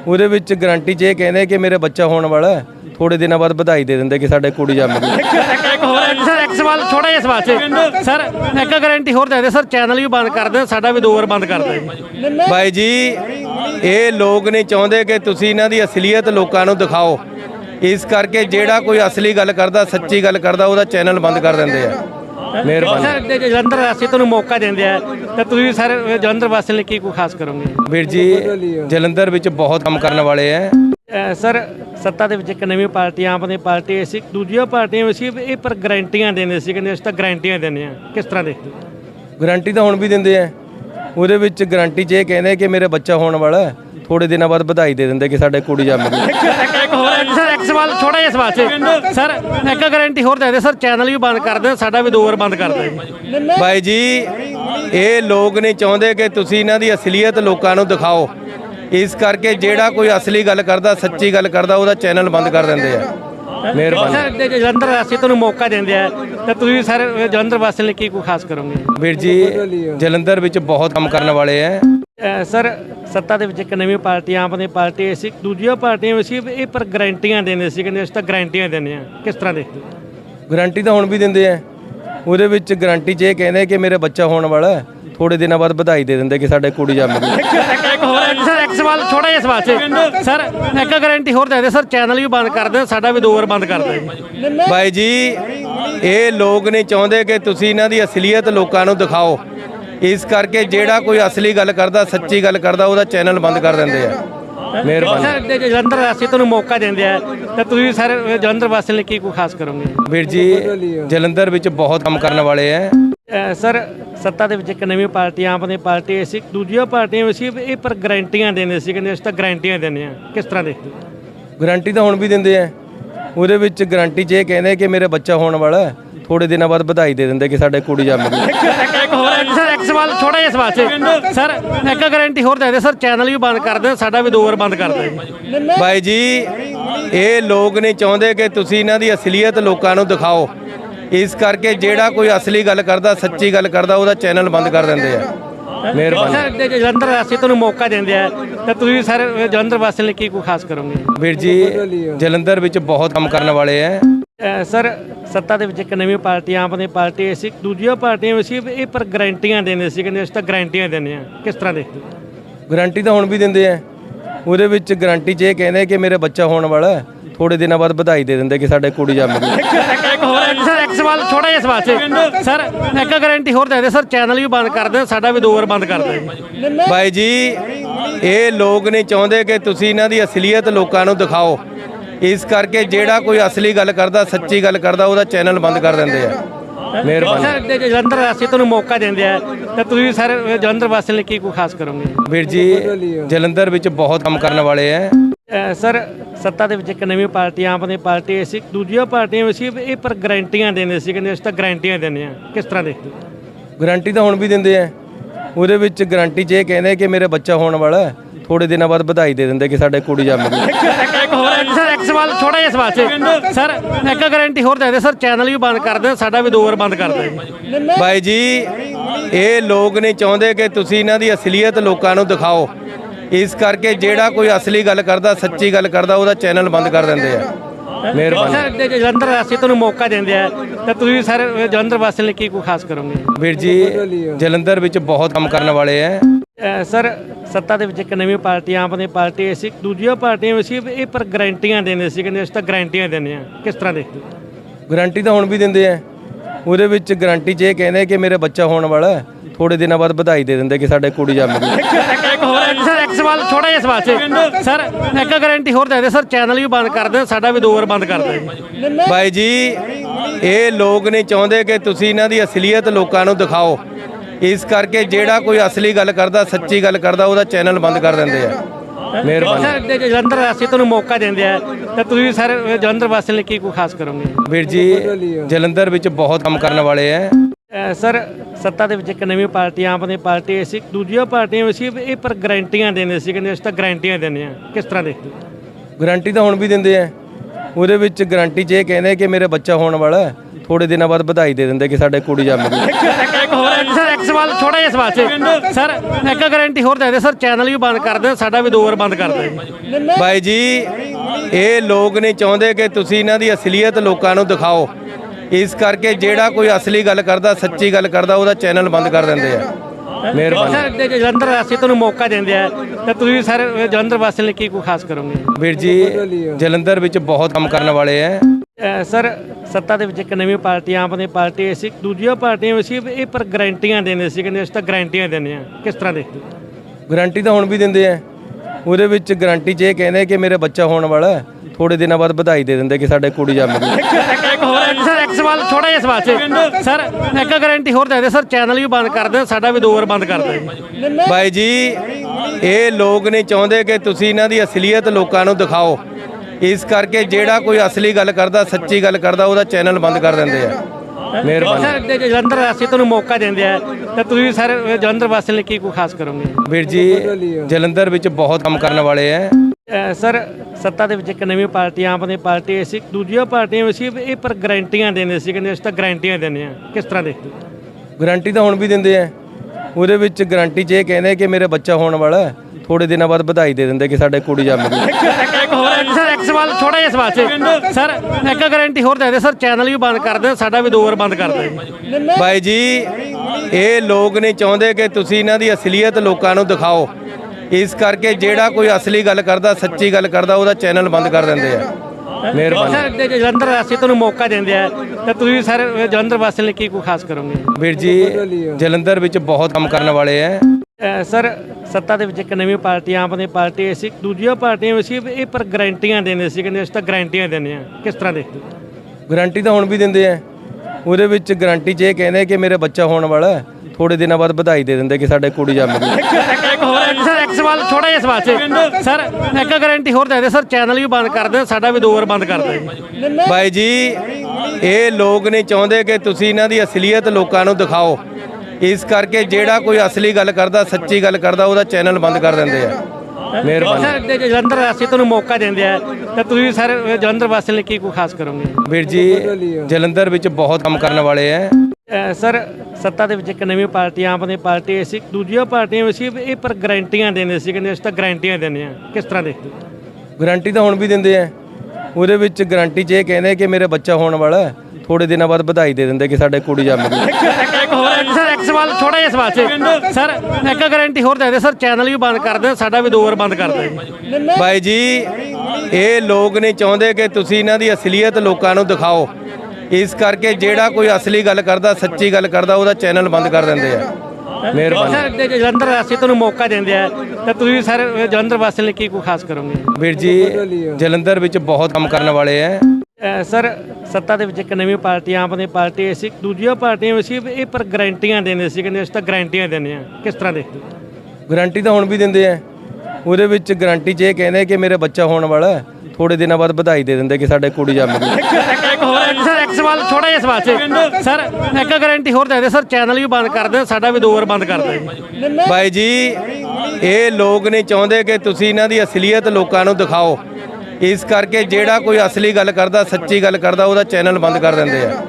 ਉਹਦੇ ਵਿੱਚ ਗਾਰੰਟੀ 'ਚ ਇਹ ਕਹਿੰਦੇ ਕਿ ਮੇਰੇ ਬੱਚਾ ਹੋਣ ਵਾਲਾ ਥੋੜੇ ਦਿਨਾਂ ਬਾਅਦ ਵਧਾਈ ਦੇ ਦਿੰਦੇ ਕਿ ਸਾਡੇ ਕੁੜੀ ਜੰਮ ਗਈ। ਇੱਕ ਹੋਰ ਹੈ ਸਰ ਇੱਕ ਸਵਾਲ ਛੋਟਾ ਜਿਹਾ ਸਵਾਲ ਸੀ। ਸਰ ਇੱਕ ਗਾਰੰਟੀ ਹੋਰ ਦੇ ਦੇ ਸਰ ਚੈਨਲ ਵੀ ਬੰਦ ਕਰ ਦੇ ਸਾਡਾ ਵੀ ਦੋ ਵਾਰ ਬੰਦ ਕਰ ਦੇ ਭਾਈ ਜੀ ਇਹ ਲੋਕ ਨਹੀਂ ਚਾਹੁੰਦੇ ਕਿ ਤੁਸੀਂ ਇਹਨਾਂ ਦੀ ਅਸਲੀਅਤ ਲੋਕਾਂ ਨੂੰ ਦਿਖਾਓ। ਇਸ ਕਰਕੇ ਜਿਹੜਾ ਕੋਈ ਅਸਲੀ ਗੱਲ ਕਰਦਾ ਸੱਚੀ ਗੱਲ ਕਰਦਾ ਉਹਦਾ ਚੈਨਲ ਬੰਦ ਕਰ ਦਿੰਦੇ ਆ। ਮਿਹਰਬਾਨੀ। ਸਰ ਜਲੰਧਰ ਵਾਸੀ ਤੁਹਾਨੂੰ ਮੌਕਾ ਦਿੰਦੇ ਆ ਤਾਂ ਤੁਸੀਂ ਸਰ ਜਲੰਧਰ ਵਾਸੀਆਂ ਲਈ ਕੀ ਕੋਈ ਖਾਸ ਕਰੋਗੇ? ਵੀਰ ਜੀ ਜਲੰਧਰ ਵਿੱਚ ਬਹੁਤ ਕੰਮ ਕਰਨ ਵਾਲੇ ਅਹ ਸਰ ਸੱਤਾ ਦੇ ਵਿੱਚ ਇੱਕ ਨਵੀਂ ਪਾਰਟੀ ਆਮ ਆਦਮੀ ਪਾਰਟੀ ਸੀ ਦੂਜੀਆਂ ਪਾਰਟੀਆਂ ਵੀ ਸੀ ਇਹ ਪਰ ਗਾਰੰਟੀਆਂ ਦਿੰਦੇ ਸੀ ਕਹਿੰਦੇ ਅਸੀਂ ਤਾਂ ਗਾਰੰਟੀਆਂ ਦਿੰਦੇ ਆ ਕਿਸ ਤਰ੍ਹਾਂ ਦੇਖਦੇ? ਗਾਰੰਟੀ ਤਾਂ ਹੁਣ ਵੀ ਦਿੰਦੇ ਆ। ਉਹਦੇ ਵਿੱਚ ਗਾਰੰਟੀ 'ਚ ਇਹ ਕਹਿੰਦੇ ਕਿ ਮੇਰੇ ਬੱਚਾ ਹੋਣ ਵਾਲਾ ਥੋੜੇ ਦਿਨਾਂ ਬਾਅਦ ਵਧਾਈ ਦੇ ਦਿੰਦੇ ਕਿ ਸਾਡੇ ਕੁੜੀ ਜੰਮ ਗਈ। ਸਰ ਇੱਕ ਸਵਾਲ ਛੋਟਾ ਜਿਹਾ ਸਵਾਲ ਸੀ। ਸਰ ਇੱਕ ਗਾਰੰਟੀ ਹੋਰ ਦੇ ਦੇ ਸਰ ਚੈਨਲ ਵੀ ਬੰਦ ਕਰ ਦੇ ਸਾਡਾ ਵੀ ਦੋ ਵਾਰ ਬੰਦ ਕਰ ਦੇ ਭਾਈ ਜੀ ਇਹ ਲੋਕ ਨਹੀਂ ਚਾਹੁੰਦੇ ਕਿ ਤੁਸੀਂ ਇਹਨਾਂ ਦੀ ਅਸਲੀਅਤ ਲੋਕਾਂ ਨੂੰ ਦਿਖਾਓ। ਇਸ ਕਰਕੇ ਜਿਹੜਾ ਕੋਈ ਅਸਲੀ ਗੱਲ ਕਰਦਾ ਸੱਚੀ ਗੱਲ ਕਰਦਾ ਉਹਦਾ ਚੈਨਲ ਬੰਦ ਕਰ ਦਿੰਦੇ ਆ। ਮਿਹਰਬਾਨੀ। ਸਰ ਜੇ ਜਲੰਧਰ ਵਾਸੀ ਤੁਹਾਨੂੰ ਮੌਕਾ ਦਿੰਦੇ ਆ ਤਾਂ ਤੁਸੀਂ ਸਰ ਜਲੰਧਰ ਵਾਸੀਆਂ ਲਈ ਕੀ ਕੋਈ ਖਾਸ ਕਰੋਗੇ? ਵੀਰ ਜੀ ਜਲੰਧਰ ਵਿੱਚ ਬਹੁਤ ਕੰਮ ਕਰਨ ਵਾਲੇ ਅਹ ਸਰ ਸੱਤਾ ਦੇ ਵਿੱਚ ਇੱਕ ਨਵੀਂ ਪਾਰਟੀ ਆਮ ਆਦਮੀ ਪਾਰਟੀ ਸੀ ਦੂਜੀਆਂ ਪਾਰਟੀਆਂ ਵੀ ਸੀ ਇਹ ਪਰ ਗਾਰੰਟੀਆਂ ਦਿੰਦੇ ਸੀ ਕਹਿੰਦੇ ਅਸੀਂ ਤਾਂ ਗਾਰੰਟੀਆਂ ਦਿੰਦੇ ਆ। ਕਿਸ ਤਰ੍ਹਾਂ ਦੇਖਦੇ? ਗਾਰੰਟੀ ਤਾਂ ਹੁਣ ਵੀ ਦਿੰਦੇ ਆ। ਉਹਦੇ ਵਿੱਚ ਗਾਰੰਟੀ 'ਚ ਇਹ ਕਹਿੰਦੇ ਕਿ ਮੇਰੇ ਬੱਚਾ ਹੋਣ ਵਾਲਾ ਹੈ। ਥੋੜੇ ਦਿਨਾਂ ਬਾਅਦ ਵਧਾਈ ਦੇ ਦਿੰਦੇ ਕਿ ਸਾਡੇ ਕੁੜੀ ਜੰਮ ਗਈ। ਇੱਕ ਹੋਰ ਸਰ ਇੱਕ ਸਵਾਲ ਛੋਟਾ ਜਿਹਾ ਸਵਾਲ ਸੀ। ਸਰ ਇੱਕ ਗਾਰੰਟੀ ਹੋਰ ਦੇ ਦੇ ਸਰ ਚੈਨਲ ਵੀ ਬੰਦ ਕਰ ਦਿਓ ਸਾਡਾ ਵੀ ਦੋ ਵਾਰ ਬੰਦ ਕਰ ਦਿਓ। ਭਾਈ ਜੀ ਇਹ ਲੋਕ ਨਹੀਂ ਚਾਹੁੰਦੇ ਕਿ ਤੁਸੀਂ ਇਹਨਾਂ ਦੀ ਅਸਲੀਅਤ ਲੋਕਾਂ ਨੂੰ ਦਿਖਾਓ। ਇਸ ਕਰਕੇ ਜਿਹੜਾ ਕੋਈ ਅਸਲੀ ਗੱਲ ਕਰਦਾ ਸੱਚੀ ਗੱਲ ਕਰਦਾ ਉਹਦਾ ਚੈਨਲ ਬੰਦ ਕਰ ਦਿੰਦੇ ਆ। ਮਿਹਰਬਾਨੀ। ਸਰ ਜੇ ਜਲੰਧਰ ਵਾਸੀ ਤੁਹਾਨੂੰ ਮੌਕਾ ਦਿੰਦੇ ਆ ਤਾਂ ਤੁਸੀਂ ਸਰ ਜਲੰਧਰ ਵਾਸੀ ਲਈ ਕੀ ਕੋਈ ਖਾਸ ਕਰੋਗੇ? ਵੀਰ ਜੀ ਜਲੰਧਰ ਵਿੱਚ ਬਹੁਤ ਕੰਮ ਕਰਨ ਵਾਲੇ ਆ। ਸਰ ਸੱਤਾ ਦੇ ਵਿੱਚ ਇੱਕ ਨਵੀਂ ਪਾਰਟੀ ਆਮ ਆਦਮੀ ਪਾਰਟੀ ਸੀ ਦੂਜੀਆਂ ਪਾਰਟੀਆਂ ਵੀ ਸੀ ਇਹ ਪਰ ਗਾਰੰਟੀਆਂ ਦਿੰਦੇ ਸੀ ਕਹਿੰਦੇ ਅਸੀਂ ਤਾਂ ਗਾਰੰਟੀਆਂ ਦਿੰਦੇ ਆ ਕਿਸ ਤਰ੍ਹਾਂ ਦੇਖਦੇ ਹੋ? ਗਾਰੰਟੀ ਤਾਂ ਹੁਣ ਵੀ ਦਿੰਦੇ ਆ। ਉਹਦੇ ਵਿੱਚ ਗਾਰੰਟੀ 'ਚ ਇਹ ਕਹਿੰਦੇ ਕਿ ਮੇਰੇ ਬੱਚਾ ਹੋਣ ਵਾਲਾ ਥੋੜੇ ਦਿਨਾਂ ਬਾਅਦ ਵਧਾਈ ਦੇ ਦਿੰਦੇ ਕਿ ਸਾਡੇ ਕੁੜੀ ਜੰਮ ਗਈ। ਇੱਕ ਹੋਰ ਸਰ ਇੱਕ ਸਵਾਲ ਛੋਟਾ ਜਿਹਾ ਸਵਾਲ ਸੀ। ਸਰ ਇੱਕ ਗਾਰੰਟੀ ਹੋਰ ਦੇ ਦੇ ਸਰ ਚੈਨਲ ਵੀ ਬੰਦ ਕਰ ਦਿਓ ਸਾਡਾ ਵੀ ਦੋ ਵਾਰ ਬੰਦ ਕਰ ਦਿਓ। ਭਾਈ ਜੀ ਇਹ ਲੋਕ ਨਹੀਂ ਚਾਹੁੰਦੇ ਕਿ ਤੁਸੀਂ ਇਹਨਾਂ ਦੀ ਅਸਲੀਅਤ ਲੋਕਾਂ ਨੂੰ ਦਿਖਾਓ। ਇਸ ਕਰਕੇ ਜਿਹੜਾ ਕੋਈ ਅਸਲੀ ਗੱਲ ਕਰਦਾ ਸੱਚੀ ਗੱਲ ਕਰਦਾ ਉਹਦਾ ਚੈਨਲ ਬੰਦ ਕਰ ਦਿੰਦੇ ਆ। ਮਿਹਰਬਾਨੀ। ਸਰ ਜੇ ਜਲੰਧਰ ਵਾਸੀ ਤੁਹਾਨੂੰ ਮੌਕਾ ਦਿੰਦੇ ਆ ਤਾਂ ਤੁਸੀਂ ਸਰ ਜਲੰਧਰ ਵਾਸੀ ਲਈ ਕੀ ਕੋਈ ਖਾਸ ਕਰੋਗੇ? ਵੀਰ ਜੀ ਜਲੰਧਰ ਵਿੱਚ ਬਹੁਤ ਕੰਮ ਕਰਨ ਵਾਲੇ ਆ। ਸਰ ਸੱਤਾ ਦੇ ਵਿੱਚ ਇੱਕ ਨਵੀਂ ਪਾਰਟੀ ਆਮ ਆਦਮੀ ਪਾਰਟੀ ਸੀ ਦੂਜੀਆਂ ਪਾਰਟੀਆਂ ਵੀ ਸੀ ਇਹ ਪਰ ਗਾਰੰਟੀਆਂ ਦਿੰਦੇ ਸੀ ਕਹਿੰਦੇ ਅਸੀਂ ਤਾਂ ਗਾਰੰਟੀਆਂ ਦਿੰਦੇ ਆ। ਕਿਸ ਤਰ੍ਹਾਂ ਦੇਖਦੇ? ਗਾਰੰਟੀ ਤਾਂ ਹੁਣ ਵੀ ਦਿੰਦੇ ਆ। ਉਹਦੇ ਵਿੱਚ ਗਾਰੰਟੀ 'ਚ ਇਹ ਕਹਿੰਦੇ ਕਿ ਮੇਰੇ ਬੱਚਾ ਹੋਣ ਵਾਲਾ ਥੋੜੇ ਦਿਨਾਂ ਬਾਅਦ ਵਧਾਈ ਦੇ ਦਿੰਦੇ ਕਿ ਸਾਡੇ ਕੁੜੀ ਜੰਮ ਗਈ। ਇੱਕ ਹੋਰ ਸਰ ਇੱਕ ਸਵਾਲ ਛੋਟਾ ਜਿਹਾ ਸਵਾਲ ਸੀ। ਸਰ ਇੱਕ ਗਾਰੰਟੀ ਹੋਰ ਦੇ ਦੇ ਸਰ ਚੈਨਲ ਵੀ ਬੰਦ ਕਰ ਦਿਓ ਸਾਡਾ ਵੀ ਦੋ ਵਾਰ ਬੰਦ ਕਰ ਦਿਓ। ਭਾਈ ਜੀ ਇਹ ਲੋਕ ਨਹੀਂ ਚਾਹੁੰਦੇ ਕਿ ਤੁਸੀਂ ਇਹਨਾਂ ਦੀ ਅਸਲੀਅਤ ਲੋਕਾਂ ਨੂੰ ਦਿਖਾਓ। ਇਸ ਕਰਕੇ ਜਿਹੜਾ ਕੋਈ ਅਸਲੀ ਗੱਲ ਕਰਦਾ ਸੱਚੀ ਗੱਲ ਕਰਦਾ ਉਹਦਾ ਚੈਨਲ ਬੰਦ ਕਰ ਦਿੰਦੇ ਆ। ਮਿਹਰਬਾਨੀ। ਸਰ ਜੇ ਜਲੰਧਰ ਵਾਸੀ ਤੁਹਾਨੂੰ ਮੌਕਾ ਦਿੰਦੇ ਆ ਤਾਂ ਤੁਸੀਂ ਸਰ ਜਲੰਧਰ ਵਾਸੀ ਲਈ ਕੀ ਕੋਈ ਖਾਸ ਕਰੋਗੇ? ਵੀਰ ਜੀ ਜਲੰਧਰ ਵਿੱਚ ਬਹੁਤ ਕੰਮ ਕਰਨ ਵਾਲੇ ਆ ਅਹ ਸਰ ਸੱਤਾ ਦੇ ਵਿੱਚ ਇੱਕ ਨਵੀਂ ਪਾਰਟੀ ਆਮ ਆਦਮੀ ਪਾਰਟੀ ਸੀ ਦੂਜੀਆਂ ਪਾਰਟੀਆਂ ਵੀ ਸੀ ਇਹ ਪਰ ਗਾਰੰਟੀਆਂ ਦਿੰਦੇ ਸੀ ਕਹਿੰਦੇ ਅਸੀਂ ਤਾਂ ਗਾਰੰਟੀਆਂ ਦਿੰਦੇ ਆ। ਕਿਸ ਤਰ੍ਹਾਂ ਦੇਖਦੇ? ਗਾਰੰਟੀ ਤਾਂ ਹੁਣ ਵੀ ਦਿੰਦੇ ਆ ਉਹਦੇ ਵਿੱਚ ਗਾਰੰਟੀ 'ਚ ਇਹ ਕਹਿੰਦੇ ਕਿ ਮੇਰੇ ਬੱਚਾ ਹੋਣ ਵਾਲਾ ਥੋੜੇ ਦਿਨਾਂ ਬਾਅਦ ਵਧਾਈ ਦੇ ਦਿੰਦੇ ਕਿ ਸਾਡੇ ਕੁੜੀ ਜੰਮ ਗਈ। ਇੱਕ ਹੋਰ ਸਰ ਇੱਕ ਸਵਾਲ ਛੋਟਾ ਜਿਹਾ ਸਵਾਲ ਸੀ ਸਰ ਇੱਕ ਗਾਰੰਟੀ ਹੋਰ ਦੇ ਦੇ ਸਰ ਚੈਨਲ ਵੀ ਬੰਦ ਕਰ ਦਿਓ ਸਾਡਾ ਵੀ ਦੋ ਵਾਰ ਬੰਦ ਕਰ ਦਿਓ। ਭਾਈ ਜੀ ਇਹ ਲੋਕ ਨਹੀਂ ਚਾਹੁੰਦੇ ਕਿ ਤੁਸੀਂ ਇਹਨਾਂ ਦੀ ਅਸਲੀਅਤ ਲੋਕਾਂ ਨੂੰ ਦਿਖਾਓ। ਇਸ ਕਰਕੇ ਜਿਹੜਾ ਕੋਈ ਅਸਲੀ ਗੱਲ ਕਰਦਾ ਸੱਚੀ ਗੱਲ ਕਰਦਾ ਉਹਦਾ ਚੈਨਲ ਬੰਦ ਕਰ ਦਿੰਦੇ ਆ। ਮਿਹਰਬਾਨੀ। ਸਰ ਜਲੰਧਰ ਵਾਸੀ ਤੁਹਾਨੂੰ ਮੌਕਾ ਦਿੰਦੇ ਆ ਤਾਂ ਤੁਸੀਂ ਸਰ ਜਲੰਧਰ ਵਾਸੀ ਲਈ ਕੀ ਕੋਈ ਖਾਸ ਕਰੋਗੇ? ਵੀਰ ਜੀ ਜਲੰਧਰ ਵਿੱਚ ਬਹੁਤ ਕੰਮ ਕਰਨ ਵਾਲੇ ਆ। ਸਰ ਸੱਤਾ ਦੇ ਵਿੱਚ ਇੱਕ ਨਵੀਂ ਪਾਰਟੀ ਆਮ ਆਦਮੀ ਪਾਰਟੀ ਸੀ ਦੂਜੀਆਂ ਪਾਰਟੀਆਂ ਵੀ ਸੀ ਇਹ ਪਰ ਗਾਰੰਟੀਆਂ ਦਿੰਦੇ ਸੀ ਕਹਿੰਦੇ ਅਸੀਂ ਤਾਂ ਗਾਰੰਟੀਆਂ ਦਿੰਦੇ ਆ ਕਿਸ ਤਰ੍ਹਾਂ ਦੇਖਦੇ ਹੋ? ਗਾਰੰਟੀ ਤਾਂ ਹੁਣ ਵੀ ਦਿੰਦੇ ਆ। ਉਹਦੇ ਵਿੱਚ ਗਾਰੰਟੀ 'ਚ ਇਹ ਕਹਿੰਦੇ ਕਿ ਮੇਰੇ ਬੱਚਾ ਹੋਣ ਵਾਲਾ ਥੋੜੇ ਦਿਨਾਂ ਬਾਅਦ ਵਧਾਈ ਦੇ ਦਿੰਦੇ ਕਿ ਸਾਡੇ ਕੁੜੀ ਜੰਮ ਗਈ। ਇੱਕ ਹੋਰ ਸਰ ਇੱਕ ਸਵਾਲ ਛੋਟਾ ਜਿਹਾ ਸਵਾਲ ਸੀ। ਸਰ ਇੱਕ ਗਾਰੰਟੀ ਹੋਰ ਦੇ ਦੇ ਸਰ ਚੈਨਲ ਵੀ ਬੰਦ ਕਰ ਦਿਓ ਸਾਡਾ ਵੀ ਦੋ ਵਾਰ ਬੰਦ ਕਰ ਦਿਓ। ਭਾਈ ਜੀ ਇਹ ਲੋਕ ਨਹੀਂ ਚਾਹੁੰਦੇ ਕਿ ਤੁਸੀਂ ਇਹਨਾਂ ਦੀ ਅਸਲੀਅਤ ਲੋਕਾਂ ਨੂੰ ਦਿਖਾਓ। ਇਸ ਕਰਕੇ ਜਿਹੜਾ ਕੋਈ ਅਸਲੀ ਗੱਲ ਕਰਦਾ ਸੱਚੀ ਗੱਲ ਕਰਦਾ ਉਹਦਾ ਚੈਨਲ ਬੰਦ ਕਰ ਦਿੰਦੇ ਆ। ਮਿਹਰਬਾਨੀ। ਸਰ ਜੇ ਜਲੰਧਰ ਵਾਸੀ ਤੁਹਾਨੂੰ ਮੌਕਾ ਦਿੰਦੇ ਆ ਤਾਂ ਤੁਸੀਂ ਸਰ ਜਲੰਧਰ ਵਾਸੀ ਲਈ ਕੀ ਕੋਈ ਖਾਸ ਕਰੋਗੇ? ਵੀਰ ਜੀ ਜਲੰਧਰ ਵਿੱਚ ਬਹੁਤ ਕੰਮ ਕਰਨ ਵਾਲੇ ਆ। ਸਰ ਸੱਤਾ ਦੇ ਵਿੱਚ ਇੱਕ ਨਵੀਂ ਪਾਰਟੀ ਆਮ ਆਦਮੀ ਪਾਰਟੀ ਸੀ ਦੂਜੀਆਂ ਪਾਰਟੀਆਂ ਵੀ ਸੀ ਇਹ ਪਰ ਗਾਰੰਟੀਆਂ ਦਿੰਦੇ ਸੀ ਕਹਿੰਦੇ ਅਸੀਂ ਤਾਂ ਗਾਰੰਟੀਆਂ ਦਿੰਦੇ ਆ। ਕਿਸ ਤਰ੍ਹਾਂ ਦੇਖਦੇ? ਗਾਰੰਟੀ ਤਾਂ ਹੁਣ ਵੀ ਦਿੰਦੇ ਆ। ਉਹਦੇ ਵਿੱਚ ਗਾਰੰਟੀ 'ਚ ਇਹ ਕਹਿੰਦੇ ਕਿ ਮੇਰੇ ਬੱਚਾ ਹੋਣ ਵਾਲਾ ਥੋੜੇ ਦਿਨਾਂ ਬਾਅਦ ਵਧਾਈ ਦੇ ਦਿੰਦੇ ਕਿ ਸਾਡੇ ਕੁੜੀ ਜੰਮ ਗਈ। ਇੱਕ ਹੋਰ ਸਰ ਇੱਕ ਸਵਾਲ ਛੋਟਾ ਜਿਹਾ ਸਵਾਲ ਸੀ। ਸਰ ਇੱਕ ਗਾਰੰਟੀ ਹੋਰ ਦੇ ਦੇ ਸਰ ਚੈਨਲ ਵੀ ਬੰਦ ਕਰ ਦਿਓ ਸਾਡਾ ਵੀ ਦੋ ਵਾਰ ਬੰਦ ਕਰ ਦਿਓ। ਭਾਈ ਜੀ ਇਹ ਲੋਕ ਨਹੀਂ ਚਾਹੁੰਦੇ ਕਿ ਤੁਸੀਂ ਇਹਨਾਂ ਦੀ ਅਸਲੀਅਤ ਲੋਕਾਂ ਨੂੰ ਦਿਖਾਓ। ਇਸ ਕਰਕੇ ਜਿਹੜਾ ਕੋਈ ਅਸਲੀ ਗੱਲ ਕਰਦਾ ਸੱਚੀ ਗੱਲ ਕਰਦਾ ਉਹਦਾ ਚੈਨਲ ਬੰਦ ਕਰ ਦਿੰਦੇ ਆ। ਮਿਹਰਬਾਨੀ। ਸਰ ਜੇ ਜਲੰਧਰ ਵਾਸੀ ਤੁਹਾਨੂੰ ਮੌਕਾ ਦਿੰਦੇ ਆ ਤਾਂ ਤੁਸੀਂ ਸਰ ਜਲੰਧਰ ਵਾਸੀ ਲਈ ਕੀ ਕੋਈ ਖਾਸ ਕਰੋਗੇ? ਵੀਰ ਜੀ ਜਲੰਧਰ ਵਿੱਚ ਬਹੁਤ ਕੰਮ ਕਰਨ ਵਾਲੇ ਆ। ਸਰ ਸੱਤਾ ਦੇ ਵਿੱਚ ਇੱਕ ਨਵੀਂ ਪਾਰਟੀ ਆਮ ਆਦਮੀ ਪਾਰਟੀ ਸੀ ਦੂਜੀਆਂ ਪਾਰਟੀਆਂ ਵੀ ਸੀ ਇਹ ਪਰ ਗਾਰੰਟੀਆਂ ਦਿੰਦੇ ਸੀ ਕਹਿੰਦੇ ਅਸੀਂ ਤਾਂ ਗਾਰੰਟੀਆਂ ਦਿੰਦੇ ਆ ਕਿਸ ਤਰ੍ਹਾਂ ਦੇਖਦੇ? ਗਾਰੰਟੀ ਤਾਂ ਹੁਣ ਵੀ ਦਿੰਦੇ ਆ। ਉਹਦੇ ਵਿੱਚ ਗਾਰੰਟੀ 'ਚ ਇਹ ਕਹਿੰਦੇ ਕਿ ਮੇਰੇ ਬੱਚਾ ਹੋਣ ਵਾਲਾ ਥੋੜੇ ਦਿਨਾਂ ਬਾਅਦ ਵਧਾਈ ਦੇ ਦਿੰਦੇ ਕਿ ਸਾਡੇ ਕੁੜੀ ਜੰਮ ਗਈ। ਇੱਕ ਹੋਰ ਸਰ ਇੱਕ ਸਵਾਲ ਛੋਟਾ ਜਿਹਾ ਸਵਾਲ ਸੀ ਸਰ ਇੱਕ ਗਾਰੰਟੀ ਹੋਰ ਦੇ ਦੇ ਸਰ ਚੈਨਲ ਵੀ ਬੰਦ ਕਰ ਦਿਓ ਸਾਡਾ ਵੀ ਦੋ ਵਾਰ ਬੰਦ ਕਰ ਦਿਓ। ਭਾਈ ਜੀ ਇਹ ਲੋਕ ਨਹੀਂ ਚਾਹੁੰਦੇ ਕਿ ਤੁਸੀਂ ਇਹਨਾਂ ਦੀ ਅਸਲੀਅਤ ਲੋਕਾਂ ਨੂੰ ਦਿਖਾਓ। ਇਸ ਕਰਕੇ ਜਿਹੜਾ ਕੋਈ ਅਸਲੀ ਗੱਲ ਕਰਦਾ ਸੱਚੀ ਗੱਲ ਕਰਦਾ ਉਹਦਾ ਚੈਨਲ ਬੰਦ ਕਰ ਦਿੰਦੇ ਆ। ਮਿਹਰਬਾਨੀ। ਸਰ ਜੇ ਜਲੰਧਰ ਵਾਸੀ ਤੁਹਾਨੂੰ ਮੌਕਾ ਦਿੰਦੇ ਆ। ਤਾਂ ਤੁਸੀਂ ਸਰ ਜਲੰਧਰ ਵਾਸੀ ਲਈ ਕੀ ਕੋਈ ਖਾਸ ਕਰੋਗੇ? ਵੀਰ ਜੀ ਜਲੰਧਰ ਵਿੱਚ ਬਹੁਤ ਕੰਮ ਕਰਨ ਵਾਲੇ ਆ। ਸਰ ਸੱਤਾ ਦੇ ਵਿੱਚ ਇੱਕ ਨਵੀਂ ਪਾਰਟੀ ਆਮ ਆਦਮੀ ਪਾਰਟੀ ਸੀ। ਦੂਜੀਆਂ ਪਾਰਟੀਆਂ ਵੀ ਸੀ ਇਹ ਪਰ ਗਾਰੰਟੀਆਂ ਦਿੰਦੇ ਸੀ ਕਹਿੰਦੇ ਅਸੀਂ ਤਾਂ ਗਾਰੰਟੀਆਂ ਦਿੰਦੇ ਆ। ਕਿਸ ਤਰ੍ਹਾਂ ਦੇਖਦੇ ਹੋ? ਗਾਰੰਟੀ ਤਾਂ ਹੁਣ ਵੀ ਦਿੰਦੇ ਆ। ਉਹਦੇ ਵਿੱਚ ਗਾਰੰਟੀ 'ਚ ਇਹ ਕਹਿੰਦੇ ਕਿ ਮੇਰੇ ਬੱਚਾ ਹੋਣ ਵਾਲਾ ਹੈ। ਥੋੜੇ ਦਿਨਾਂ ਬਾਅਦ ਵਧਾਈ ਦੇ ਦਿੰਦੇ ਕਿ ਸਾਡੇ ਕੁੜੀ ਜੰਮ ਗਈ। ਇੱਕ ਹੋਰ ਸਰ ਇੱਕ ਸਵਾਲ ਛੋਟਾ ਜਿਹਾ ਸਵਾਲ ਸੀ ਸਰ ਇੱਕ ਗਾਰੰਟੀ ਹੋਰ ਦੇ ਦੇ ਸਰ ਚੈਨਲ ਵੀ ਬੰਦ ਕਰ ਦਿਓ ਸਾਡਾ ਵੀ ਦੋ ਵਾਰ ਬੰਦ ਕਰ ਦਿਓ। ਭਾਈ ਜੀ ਇਹ ਲੋਕ ਨਹੀਂ ਚਾਹੁੰਦੇ ਕਿ ਤੁਸੀਂ ਇਹਨਾਂ ਦੀ ਅਸਲੀਅਤ ਲੋਕਾਂ ਨੂੰ ਦਿਖਾਓ। ਇਸ ਕਰਕੇ ਜਿਹੜਾ ਕੋਈ ਅਸਲੀ ਗੱਲ ਕਰਦਾ ਸੱਚੀ ਗੱਲ ਕਰਦਾ ਉਹਦਾ ਚੈਨਲ ਬੰਦ ਕਰ ਦਿੰਦੇ ਆ। ਮਿਹਰਬਾਨੀ। ਸਰ ਜੇ ਜਲੰਧਰ ਵਾਸੀ ਤੁਹਾਨੂੰ ਮੌਕਾ ਦਿੰਦੇ ਆ ਤਾਂ ਤੁਸੀਂ ਸਰ ਜਲੰਧਰ ਵਾਸੀਆਂ ਲਈ ਕੀ ਕੋਈ ਖਾਸ ਕਰੋਗੇ? ਵੀਰ ਜੀ ਜਲੰਧਰ ਵਿੱਚ ਬਹੁਤ ਕੰਮ ਕਰਨ ਵਾਲੇ ਆ। ਸਰ ਸੱਤਾ ਦੇ ਵਿੱਚ ਇੱਕ ਨਵੀਂ ਪਾਰਟੀ ਆਮ ਆਦਮੀ ਪਾਰਟੀ ਸੀ ਦੂਜੀਆਂ ਪਾਰਟੀਆਂ ਵੀ ਸੀ ਇਹ ਪਰ ਗਾਰੰਟੀਆਂ ਦਿੰਦੇ ਸੀ ਕਹਿੰਦੇ ਅਸੀਂ ਤਾਂ ਗਾਰੰਟੀਆਂ ਦਿੰਦੇ ਆ ਕਿਸ ਤਰ੍ਹਾਂ ਦੇਖਦੇ? ਗਾਰੰਟੀ ਤਾਂ ਹੁਣ ਵੀ ਦਿੰਦੇ ਆ। ਉਹਦੇ ਵਿੱਚ ਗਾਰੰਟੀ 'ਚ ਇਹ ਕਹਿੰਦੇ ਕਿ ਮੇਰੇ ਬੱਚਾ ਹੋਣ ਵਾਲਾ ਥੋੜੇ ਦਿਨਾਂ ਬਾਅਦ ਵਧਾਈ ਦੇ ਦਿੰਦੇ ਕਿ ਸਾਡੇ ਕੁੜੀ ਜੰਮ ਗਈ। ਇੱਕ ਹੋਰ ਸਰ ਇੱਕ ਸਵਾਲ ਛੋਟਾ ਜਿਹਾ ਸਵਾਲ ਸੀ ਸਰ ਇੱਕ ਗਾਰੰਟੀ ਹੋਰ ਦੇ ਦੇ ਸਰ ਚੈਨਲ ਵੀ ਬੰਦ ਕਰ ਦੇ ਸਾਡਾ ਵੀ ਦੋ ਵਾਰ ਬੰਦ ਕਰ ਦੇ ਭਾਈ ਜੀ ਇਹ ਲੋਕ ਨਹੀਂ ਚਾਹੁੰਦੇ ਕਿ ਤੁਸੀਂ ਇਹਨਾਂ ਦੀ ਅਸਲੀਅਤ ਲੋਕਾਂ ਨੂੰ ਦਿਖਾਓ। ਇਸ ਕਰਕੇ ਜਿਹੜਾ ਕੋਈ ਅਸਲੀ ਗੱਲ ਕਰਦਾ ਸੱਚੀ ਗੱਲ ਕਰਦਾ ਉਹਦਾ ਚੈਨਲ ਬੰਦ ਕਰ ਦਿੰਦੇ ਆ। ਮਿਹਰਬਾਨੀ। ਸਰ ਜੇ ਜਲੰਧਰ ਵਾਸੀ ਤੁਹਾਨੂੰ ਮੌਕਾ ਦਿੰਦੇ ਆ ਤਾਂ ਤੁਸੀਂ ਸਰ ਜਲੰਧਰ ਵਾਸੀਆਂ ਲਈ ਕੀ ਕੋਈ ਖਾਸ ਕਰੋਗੇ? ਵੀਰ ਜੀ ਜਲੰਧਰ ਵਿੱਚ ਬਹੁਤ ਕੰਮ ਕਰਨ ਵਾਲੇ ਆ। ਸਰ ਸੱਤਾ ਦੇ ਵਿੱਚ ਇੱਕ ਨਵੀਂ ਪਾਰਟੀ ਆਮ ਆਦਮੀ ਪਾਰਟੀ ਸੀ ਦੂਜੀਆਂ ਪਾਰਟੀਆਂ ਵੀ ਸੀ ਇਹ ਪਰ ਗਾਰੰਟੀਆਂ ਦਿੰਦੇ ਸੀ ਕਹਿੰਦੇ ਅਸੀਂ ਤਾਂ ਗਾਰੰਟੀਆਂ ਦਿੰਦੇ ਆ। ਕਿਸ ਤਰ੍ਹਾਂ ਦੇਖਦੇ ਹੋ? ਗਾਰੰਟੀ ਤਾਂ ਹੁਣ ਵੀ ਦਿੰਦੇ ਆ। ਉਹਦੇ ਵਿੱਚ ਗਾਰੰਟੀ 'ਚ ਇਹ ਕਹਿੰਦੇ ਕਿ ਮੇਰੇ ਬੱਚਾ ਹੋਣ ਵਾਲਾ ਹੈ। ਥੋੜੇ ਦਿਨਾਂ ਬਾਅਦ ਵਧਾਈ ਦੇ ਦਿੰਦੇ ਕਿ ਸਾਡੇ ਕੁੜੀ ਜੰਮ ਗਈ। ਇੱਕ ਹੋਰ ਸਰ ਇੱਕ ਸਵਾਲ ਛੋਟਾ ਜਿਹਾ ਸਵਾਲ ਸੀ ਸਰ ਇੱਕ ਗਾਰੰਟੀ ਹੋਰ ਦੇ ਦੇ ਸਰ ਚੈਨਲ ਵੀ ਬੰਦ ਕਰ ਦੇ ਸਾਡਾ ਵੀ ਦੋ ਵਾਰ ਬੰਦ ਕਰ ਦੇ ਭਾਈ ਜੀ ਇਹ ਲੋਕ ਨਹੀਂ ਚਾਹੁੰਦੇ ਕਿ ਤੁਸੀਂ ਇਹਨਾਂ ਦੀ ਅਸਲੀਅਤ ਲੋਕਾਂ ਨੂੰ ਦਿਖਾਓ। ਇਸ ਕਰਕੇ ਜਿਹੜਾ ਕੋਈ ਅਸਲੀ ਗੱਲ ਕਰਦਾ ਸੱਚੀ ਗੱਲ ਕਰਦਾ ਉਹਦਾ ਚੈਨਲ ਬੰਦ ਕਰ ਦਿੰਦੇ ਆ। ਮਿਹਰਬਾਨੀ। ਸਰ ਜੇ ਜਲੰਧਰ ਵਾਸੀ ਤੁਹਾਨੂੰ ਮੌਕਾ ਦਿੰਦੇ ਆ ਤਾਂ ਤੁਸੀਂ ਸਰ ਜਲੰਧਰ ਵਾਸੀਆਂ ਲਈ ਕੀ ਕੋਈ ਖਾਸ ਕਰੋਗੇ? ਵੀਰ ਜੀ ਜਲੰਧਰ ਵਿੱਚ ਬਹੁਤ ਕੰਮ ਕਰਨ ਵਾਲੇ ਆ। ਸਰ ਸੱਤਾ ਦੇ ਵਿੱਚ ਇੱਕ ਨਵੀਂ ਪਾਰਟੀ ਆਮ ਆਦਮੀ ਪਾਰਟੀ ਸੀ ਦੂਜੀਆਂ ਪਾਰਟੀਆਂ ਵੀ ਸੀ ਇਹ ਪਰ ਗਾਰੰਟੀਆਂ ਦਿੰਦੇ ਸੀ ਕਹਿੰਦੇ ਅਸੀਂ ਤਾਂ ਗਾਰੰਟੀਆਂ ਦਿੰਦੇ ਆ ਕਿਸ ਤਰ੍ਹਾਂ ਹੋ? ਗਾਰੰਟੀ ਤਾਂ ਹੁਣ ਵੀ ਦਿੰਦੇ ਆ। ਉਹਦੇ ਵਿੱਚ ਗਾਰੰਟੀ 'ਚ ਇਹ ਕਹਿੰਦੇ ਕਿ ਮੇਰੇ ਬੱਚਾ ਹੋਣ ਵਾਲਾ ਥੋੜੇ ਦਿਨਾਂ ਬਾਅਦ ਵਧਾਈ ਦੇ ਦਿੰਦੇ ਕਿ ਸਾਡੇ ਕੁੜੀ ਜੰਮ ਗਈ। ਇੱਕ ਹੋਰ ਸਰ ਇੱਕ ਸਵਾਲ ਛੋਟਾ ਜਿਹਾ ਸਵਾਲ ਸੀ ਸਰ ਇੱਕ ਗਾਰੰਟੀ ਹੋਰ ਦੇ ਦੇ ਸਰ ਚੈਨਲ ਵੀ ਬੰਦ ਕਰ ਦੇ ਸਾਡਾ ਵੀ ਦੋ ਵਾਰ ਬੰਦ ਕਰ ਦੇ ਭਾਈ ਜੀ ਇਹ ਲੋਕ ਨਹੀਂ ਚਾਹੁੰਦੇ ਕਿ ਤੁਸੀਂ ਇਹਨਾਂ ਦੀ ਅਸਲੀਅਤ ਲੋਕਾਂ ਨੂੰ ਦਿਖਾਓ। ਇਸ ਕਰਕੇ ਜਿਹੜਾ ਕੋਈ ਅਸਲੀ ਗੱਲ ਕਰਦਾ ਸੱਚੀ ਗੱਲ ਕਰਦਾ ਉਹਦਾ ਚੈਨਲ ਬੰਦ ਕਰ ਦਿੰਦੇ ਆ।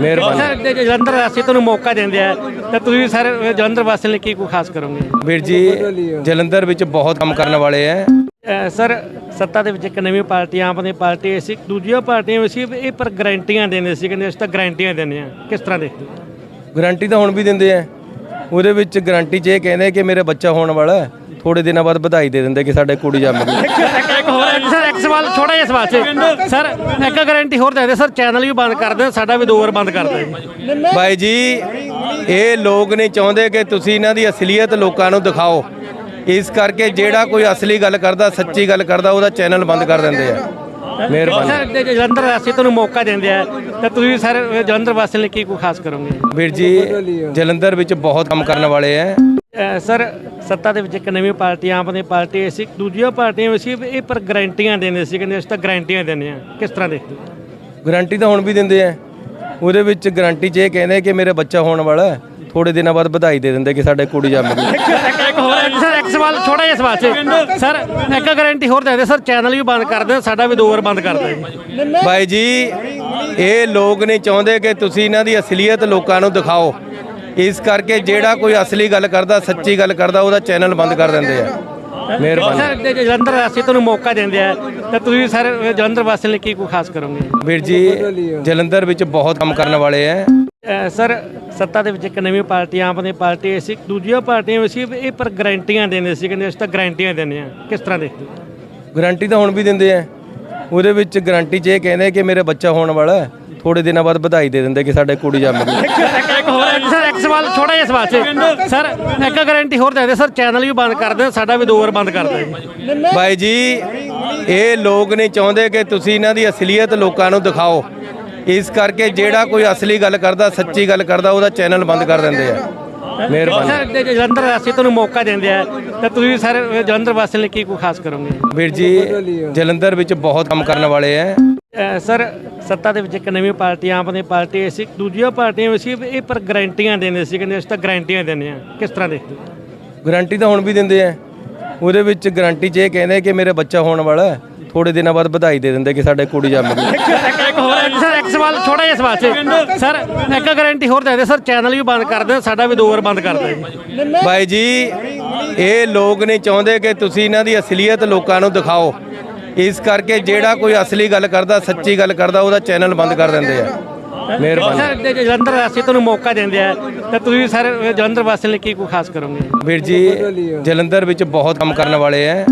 ਮਿਹਰਬਾਨੀ। ਸਰ ਜੇ ਜਲੰਧਰ ਵਾਸੀ ਤੁਹਾਨੂੰ ਮੌਕਾ ਦਿੰਦੇ ਆ ਤਾਂ ਤੁਸੀਂ ਸਰ ਜਲੰਧਰ ਵਾਸੀਆਂ ਲਈ ਕੀ ਕੋਈ ਖਾਸ ਕਰੋਗੇ? ਵੀਰ ਜੀ ਜਲੰਧਰ ਵਿੱਚ ਬਹੁਤ ਕੰਮ ਕਰਨ ਵਾਲੇ ਆ। ਸਰ ਸੱਤਾ ਦੇ ਵਿੱਚ ਇੱਕ ਨਵੀਂ ਪਾਰਟੀ ਆਮ ਆਦਮੀ ਪਾਰਟੀ ਸੀ ਦੂਜੀਆਂ ਪਾਰਟੀਆਂ ਵੀ ਸੀ ਇਹ ਪਰ ਗਾਰੰਟੀਆਂ ਦਿੰਦੇ ਸੀ ਕਹਿੰਦੇ ਅਸੀਂ ਤਾਂ ਗਾਰੰਟੀਆਂ ਦਿੰਦੇ ਆ। ਕਿਸ ਤਰ੍ਹਾਂ ਦੇਖਦੇ? ਗਾਰੰਟੀ ਤਾਂ ਹੁਣ ਵੀ ਦਿੰਦੇ ਆ। ਉਹਦੇ ਵਿੱਚ ਗਾਰੰਟੀ 'ਚ ਇਹ ਕਹਿੰਦੇ ਕਿ ਮੇਰੇ ਬੱਚਾ ਹੋਣ ਵਾਲਾ ਥੋੜੇ ਦਿਨਾਂ ਬਾਅਦ ਵਧਾਈ ਦੇ ਦਿੰਦੇ ਕਿ ਸਾਡੇ ਕੁੜੀ ਜੰਮ ਗਈ। ਇੱਕ ਹੋਰ ਸਰ ਇੱਕ ਸਵਾਲ ਛੋਟਾ ਜਿਹਾ ਸਵਾਲ ਸੀ। ਸਰ ਇੱਕ ਗਾਰੰਟੀ ਹੋਰ ਦੇ ਦੇ ਸਰ ਚੈਨਲ ਵੀ ਬੰਦ ਕਰ ਦੇ ਸਾਡਾ ਵੀ ਦੋ ਵਾਰ ਬੰਦ ਕਰ ਦੇ ਭਾਈ ਜੀ ਇਹ ਲੋਕ ਨਹੀਂ ਚਾਹੁੰਦੇ ਕਿ ਤੁਸੀਂ ਇਹਨਾਂ ਦੀ ਅਸਲੀਅਤ ਲੋਕਾਂ ਨੂੰ ਦਿਖਾਓ। ਇਸ ਕਰਕੇ ਜਿਹੜਾ ਕੋਈ ਅਸਲੀ ਗੱਲ ਕਰਦਾ ਸੱਚੀ ਗੱਲ ਕਰਦਾ ਉਹਦਾ ਚੈਨਲ ਬੰਦ ਕਰ ਦਿੰਦੇ ਆ। ਮਿਹਰਬਾਨੀ। ਸਰ ਜੇ ਜਲੰਧਰ ਵਾਸੀ ਤੁਹਾਨੂੰ ਮੌਕਾ ਦਿੰਦੇ ਆ ਤਾਂ ਤੁਸੀਂ ਸਰ ਜਲੰਧਰ ਵਾਸੀਆਂ ਲਈ ਕੀ ਕੋਈ ਖਾਸ ਕਰੋਗੇ? ਵੀਰ ਜੀ ਜਲੰਧਰ ਵਿੱਚ ਬਹੁਤ ਕੰਮ ਕਰਨ ਵਾਲੇ ਆ ਅਹ ਸਰ ਸੱਤਾ ਦੇ ਵਿੱਚ ਇੱਕ ਨਵੀਂ ਪਾਰਟੀ ਆਮ ਆਦਮੀ ਪਾਰਟੀ ਆਈ ਸੀ ਦੂਜੀਆਂ ਪਾਰਟੀਆਂ ਵੀ ਸੀ ਇਹ ਪਰ ਗਾਰੰਟੀਆਂ ਦਿੰਦੇ ਸੀ ਕਹਿੰਦੇ ਅਸੀਂ ਤਾਂ ਗਾਰੰਟੀਆਂ ਦਿੰਦੇ ਆ। ਕਿਸ ਤਰ੍ਹਾਂ ਦੇਖਦੇ ਹੋ? ਗਾਰੰਟੀ ਤਾਂ ਹੁਣ ਵੀ ਦਿੰਦੇ ਆ ਉਹਦੇ ਵਿੱਚ ਗਾਰੰਟੀ 'ਚ ਇਹ ਕਹਿੰਦੇ ਕਿ ਮੇਰੇ ਬੱਚਾ ਹੋਣ ਵਾਲਾ ਹੈ ਥੋੜੇ ਦਿਨਾਂ ਬਾਅਦ ਵਧਾਈ ਦੇ ਦਿੰਦੇ ਕਿ ਸਾਡੇ ਕੁੜੀ ਜੰਮ ਗਈ। ਇੱਕ ਹੋਰ ਸਰ ਇੱਕ ਸਵਾਲ ਛੋਟਾ ਜਿਹਾ ਸਵਾਲ ਸੀ ਸਰ ਇੱਕ ਗਾਰੰਟੀ ਹੋਰ ਦੇ ਦੇ ਸਰ ਚੈਨਲ ਵੀ ਬੰਦ ਕਰ ਦੇ ਸਾਡਾ ਵੀ ਦੋ ਵਾਰ ਬੰਦ ਕਰ ਦੇ ਭਾਈ ਜੀ ਇਹ ਲੋਕ ਨਹੀਂ ਚਾਹੁੰਦੇ ਕਿ ਤੁਸੀਂ ਇਹਨਾਂ ਦੀ ਅਸਲੀਅਤ ਲੋਕਾਂ ਨੂੰ ਦਿਖਾਓ। ਇਸ ਕਰਕੇ ਜਿਹੜਾ ਕੋਈ ਅਸਲੀ ਗੱਲ ਕਰਦਾ ਸੱਚੀ ਗੱਲ ਕਰਦਾ ਉਹਦਾ ਚੈਨਲ ਬੰਦ ਕਰ ਦਿੰਦੇ ਆ। ਮਿਹਰਬਾਨੀ। ਸਰ ਜੇ ਜਲੰਧਰ ਵਾਸੀ ਤੁਹਾਨੂੰ ਮੌਕਾ ਦਿੰਦੇ ਆ ਤਾਂ ਤੁਸੀਂ ਸਰ ਜਲੰਧਰ ਵਾਸੀਆਂ ਲਈ ਕੀ ਕੋਈ ਖਾਸ ਕਰੋਗੇ? ਵੀਰ ਜੀ ਜਲੰਧਰ ਵਿੱਚ ਬਹੁਤ ਕੰਮ ਕਰਨ ਵਾਲੇ ਆ। ਸਰ ਸੱਤਾ ਦੇ ਵਿੱਚ ਇੱਕ ਨਵੀਂ ਪਾਰਟੀ ਆਮ ਆਦਮੀ ਪਾਰਟੀ ਸੀ ਦੂਜੀਆਂ ਪਾਰਟੀਆਂ ਵੀ ਸੀ ਇਹ ਪਰ ਗਾਰੰਟੀਆਂ ਦਿੰਦੇ ਸੀ ਕਹਿੰਦੇ ਅਸੀਂ ਤਾਂ ਗਾਰੰਟੀਆਂ ਦਿੰਦੇ ਆ ਕਿਸ ਤਰ੍ਹਾਂ ਦੇਖਦੇ ਹੋ? ਗਾਰੰਟੀ ਤਾਂ ਹੁਣ ਵੀ ਦਿੰਦੇ ਆ। ਉਹਦੇ ਵਿੱਚ ਗਾਰੰਟੀ 'ਚ ਇਹ ਕਹਿੰਦੇ ਕਿ ਮੇਰੇ ਬੱਚਾ ਹੋਣ ਵਾਲਾ ਥੋੜੇ ਦਿਨਾਂ ਬਾਅਦ ਵਧਾਈ ਦੇ ਦਿੰਦੇ ਕਿ ਸਾਡੇ ਕੁੜੀ ਜੰਮ ਗਈ। ਇੱਕ ਹੋਰ ਸਰ ਇੱਕ ਸਵਾਲ ਛੋਟਾ ਜਿਹਾ ਸਵਾਲ ਸੀ। ਸਰ ਇੱਕ ਗਾਰੰਟੀ ਹੋਰ ਦੇ ਦੇ ਸਰ ਚੈਨਲ ਵੀ ਬੰਦ ਕਰ ਦੇ ਸਾਡਾ ਵੀ ਦੋ ਵਾਰ ਬੰਦ ਕਰ ਦੇ ਭਾਈ ਜੀ ਇਹ ਲੋਕ ਨਹੀਂ ਚਾਹੁੰਦੇ ਕਿ ਤੁਸੀਂ ਇਹਨਾਂ ਦੀ ਅਸਲੀਅਤ ਲੋਕਾਂ ਨੂੰ ਦਿਖਾਓ। ਇਸ ਕਰਕੇ ਜਿਹੜਾ ਕੋਈ ਅਸਲੀ ਗੱਲ ਕਰਦਾ ਸੱਚੀ ਗੱਲ ਕਰਦਾ ਉਹਦਾ ਚੈਨਲ ਬੰਦ ਕਰ ਦਿੰਦੇ ਆ। ਮਿਹਰਬਾਨੀ। ਸਰ ਜੇ ਜਲੰਧਰ ਵਾਸੀ ਤੁਹਾਨੂੰ ਮੌਕਾ ਦਿੰਦੇ ਆ ਤਾਂ ਤੁਸੀਂ ਸਰ ਜਲੰਧਰ ਵਾਸੀਆਂ ਲਈ ਕੀ ਕੋਈ ਖਾਸ ਕਰੋਗੇ? ਵੀਰ ਜੀ ਜਲੰਧਰ ਵਿੱਚ ਬਹੁਤ ਕੰਮ ਕਰਨ ਵਾਲੇ ਆ। ਸਰ ਸੱਤਾ ਦੇ ਵਿੱਚ ਇੱਕ ਨਵੀਂ ਪਾਰਟੀ ਆਮ ਆਦਮੀ ਪਾਰਟੀ ਆਈ ਸੀ ਦੂਜੀਆਂ ਪਾਰਟੀਆਂ ਵੀ ਸੀ ਇਹ ਪਰ ਗਾਰੰਟੀਆਂ ਦਿੰਦੇ ਸੀ ਕਹਿੰਦੇ ਅਸੀਂ ਤਾਂ ਗਾਰੰਟੀਆਂ ਦਿੰਦੇ ਆ। ਕਿਸ ਤਰ੍ਹਾਂ ਦੇਖਦੇ ਹੋ? ਗਾਰੰਟੀ ਤਾਂ ਹੁਣ ਵੀ ਦਿੰਦੇ ਆ। ਉਹਦੇ ਵਿੱਚ ਗਾਰੰਟੀ 'ਚ ਇਹ ਕਹਿੰਦੇ ਕਿ ਮੇਰੇ ਬੱਚਾ ਹੋਣ ਵਾਲਾ ਹੈ। ਥੋੜੇ ਦਿਨਾਂ ਬਾਅਦ ਵਧਾਈ ਦੇ ਦਿੰਦੇ ਕਿ ਸਾਡੇ ਕੁੜੀ ਜੰਮ ਗਈ। ਇੱਕ ਇੱਕ ਹੋਰ ਹੈ। ਸਰ ਇੱਕ ਸਵਾਲ ਛੋਟਾ ਜਿਹਾ ਸਵਾਲ ਸੀ ਸਰ ਇੱਕ ਗਾਰੰਟੀ ਹੋਰ ਦੇ ਦੇ ਸਰ ਚੈਨਲ ਵੀ ਬੰਦ ਕਰ ਦੇ ਸਾਡਾ ਵੀ ਦੋ ਵਾਰ ਬੰਦ ਕਰ ਦੇ ਭਾਈ ਜੀ ਇਹ ਲੋਕ ਨਹੀਂ ਚਾਹੁੰਦੇ ਕਿ ਤੁਸੀਂ ਇਹਨਾਂ ਦੀ ਅਸਲੀਅਤ ਲੋਕਾਂ ਨੂੰ ਦਿਖਾਓ। ਇਸ ਕਰਕੇ ਜਿਹੜਾ ਕੋਈ ਅਸਲੀ ਗੱਲ ਕਰਦਾ ਸੱਚੀ ਗੱਲ ਕਰਦਾ ਉਹਦਾ ਚੈਨਲ ਬੰਦ ਕਰ ਦਿੰਦੇ ਆ। ਮਿਹਰਬਾਨੀ। ਸਰ ਜੇ ਜਲੰਧਰ ਵਾਸੀ ਤੁਹਾਨੂੰ ਮੌਕਾ ਦਿੰਦੇ ਆ ਤਾਂ ਤੁਸੀਂ ਸਰ ਜਲੰਧਰ ਵਾਸੀਆਂ ਲਈ ਕੀ ਕੋਈ ਖਾਸ ਕਰੋਗੇ? ਵੀਰ ਜੀ ਜਲੰਧਰ ਵਿੱਚ ਬਹੁਤ ਕੰਮ ਕਰਨ ਵਾਲੇ ਹੈ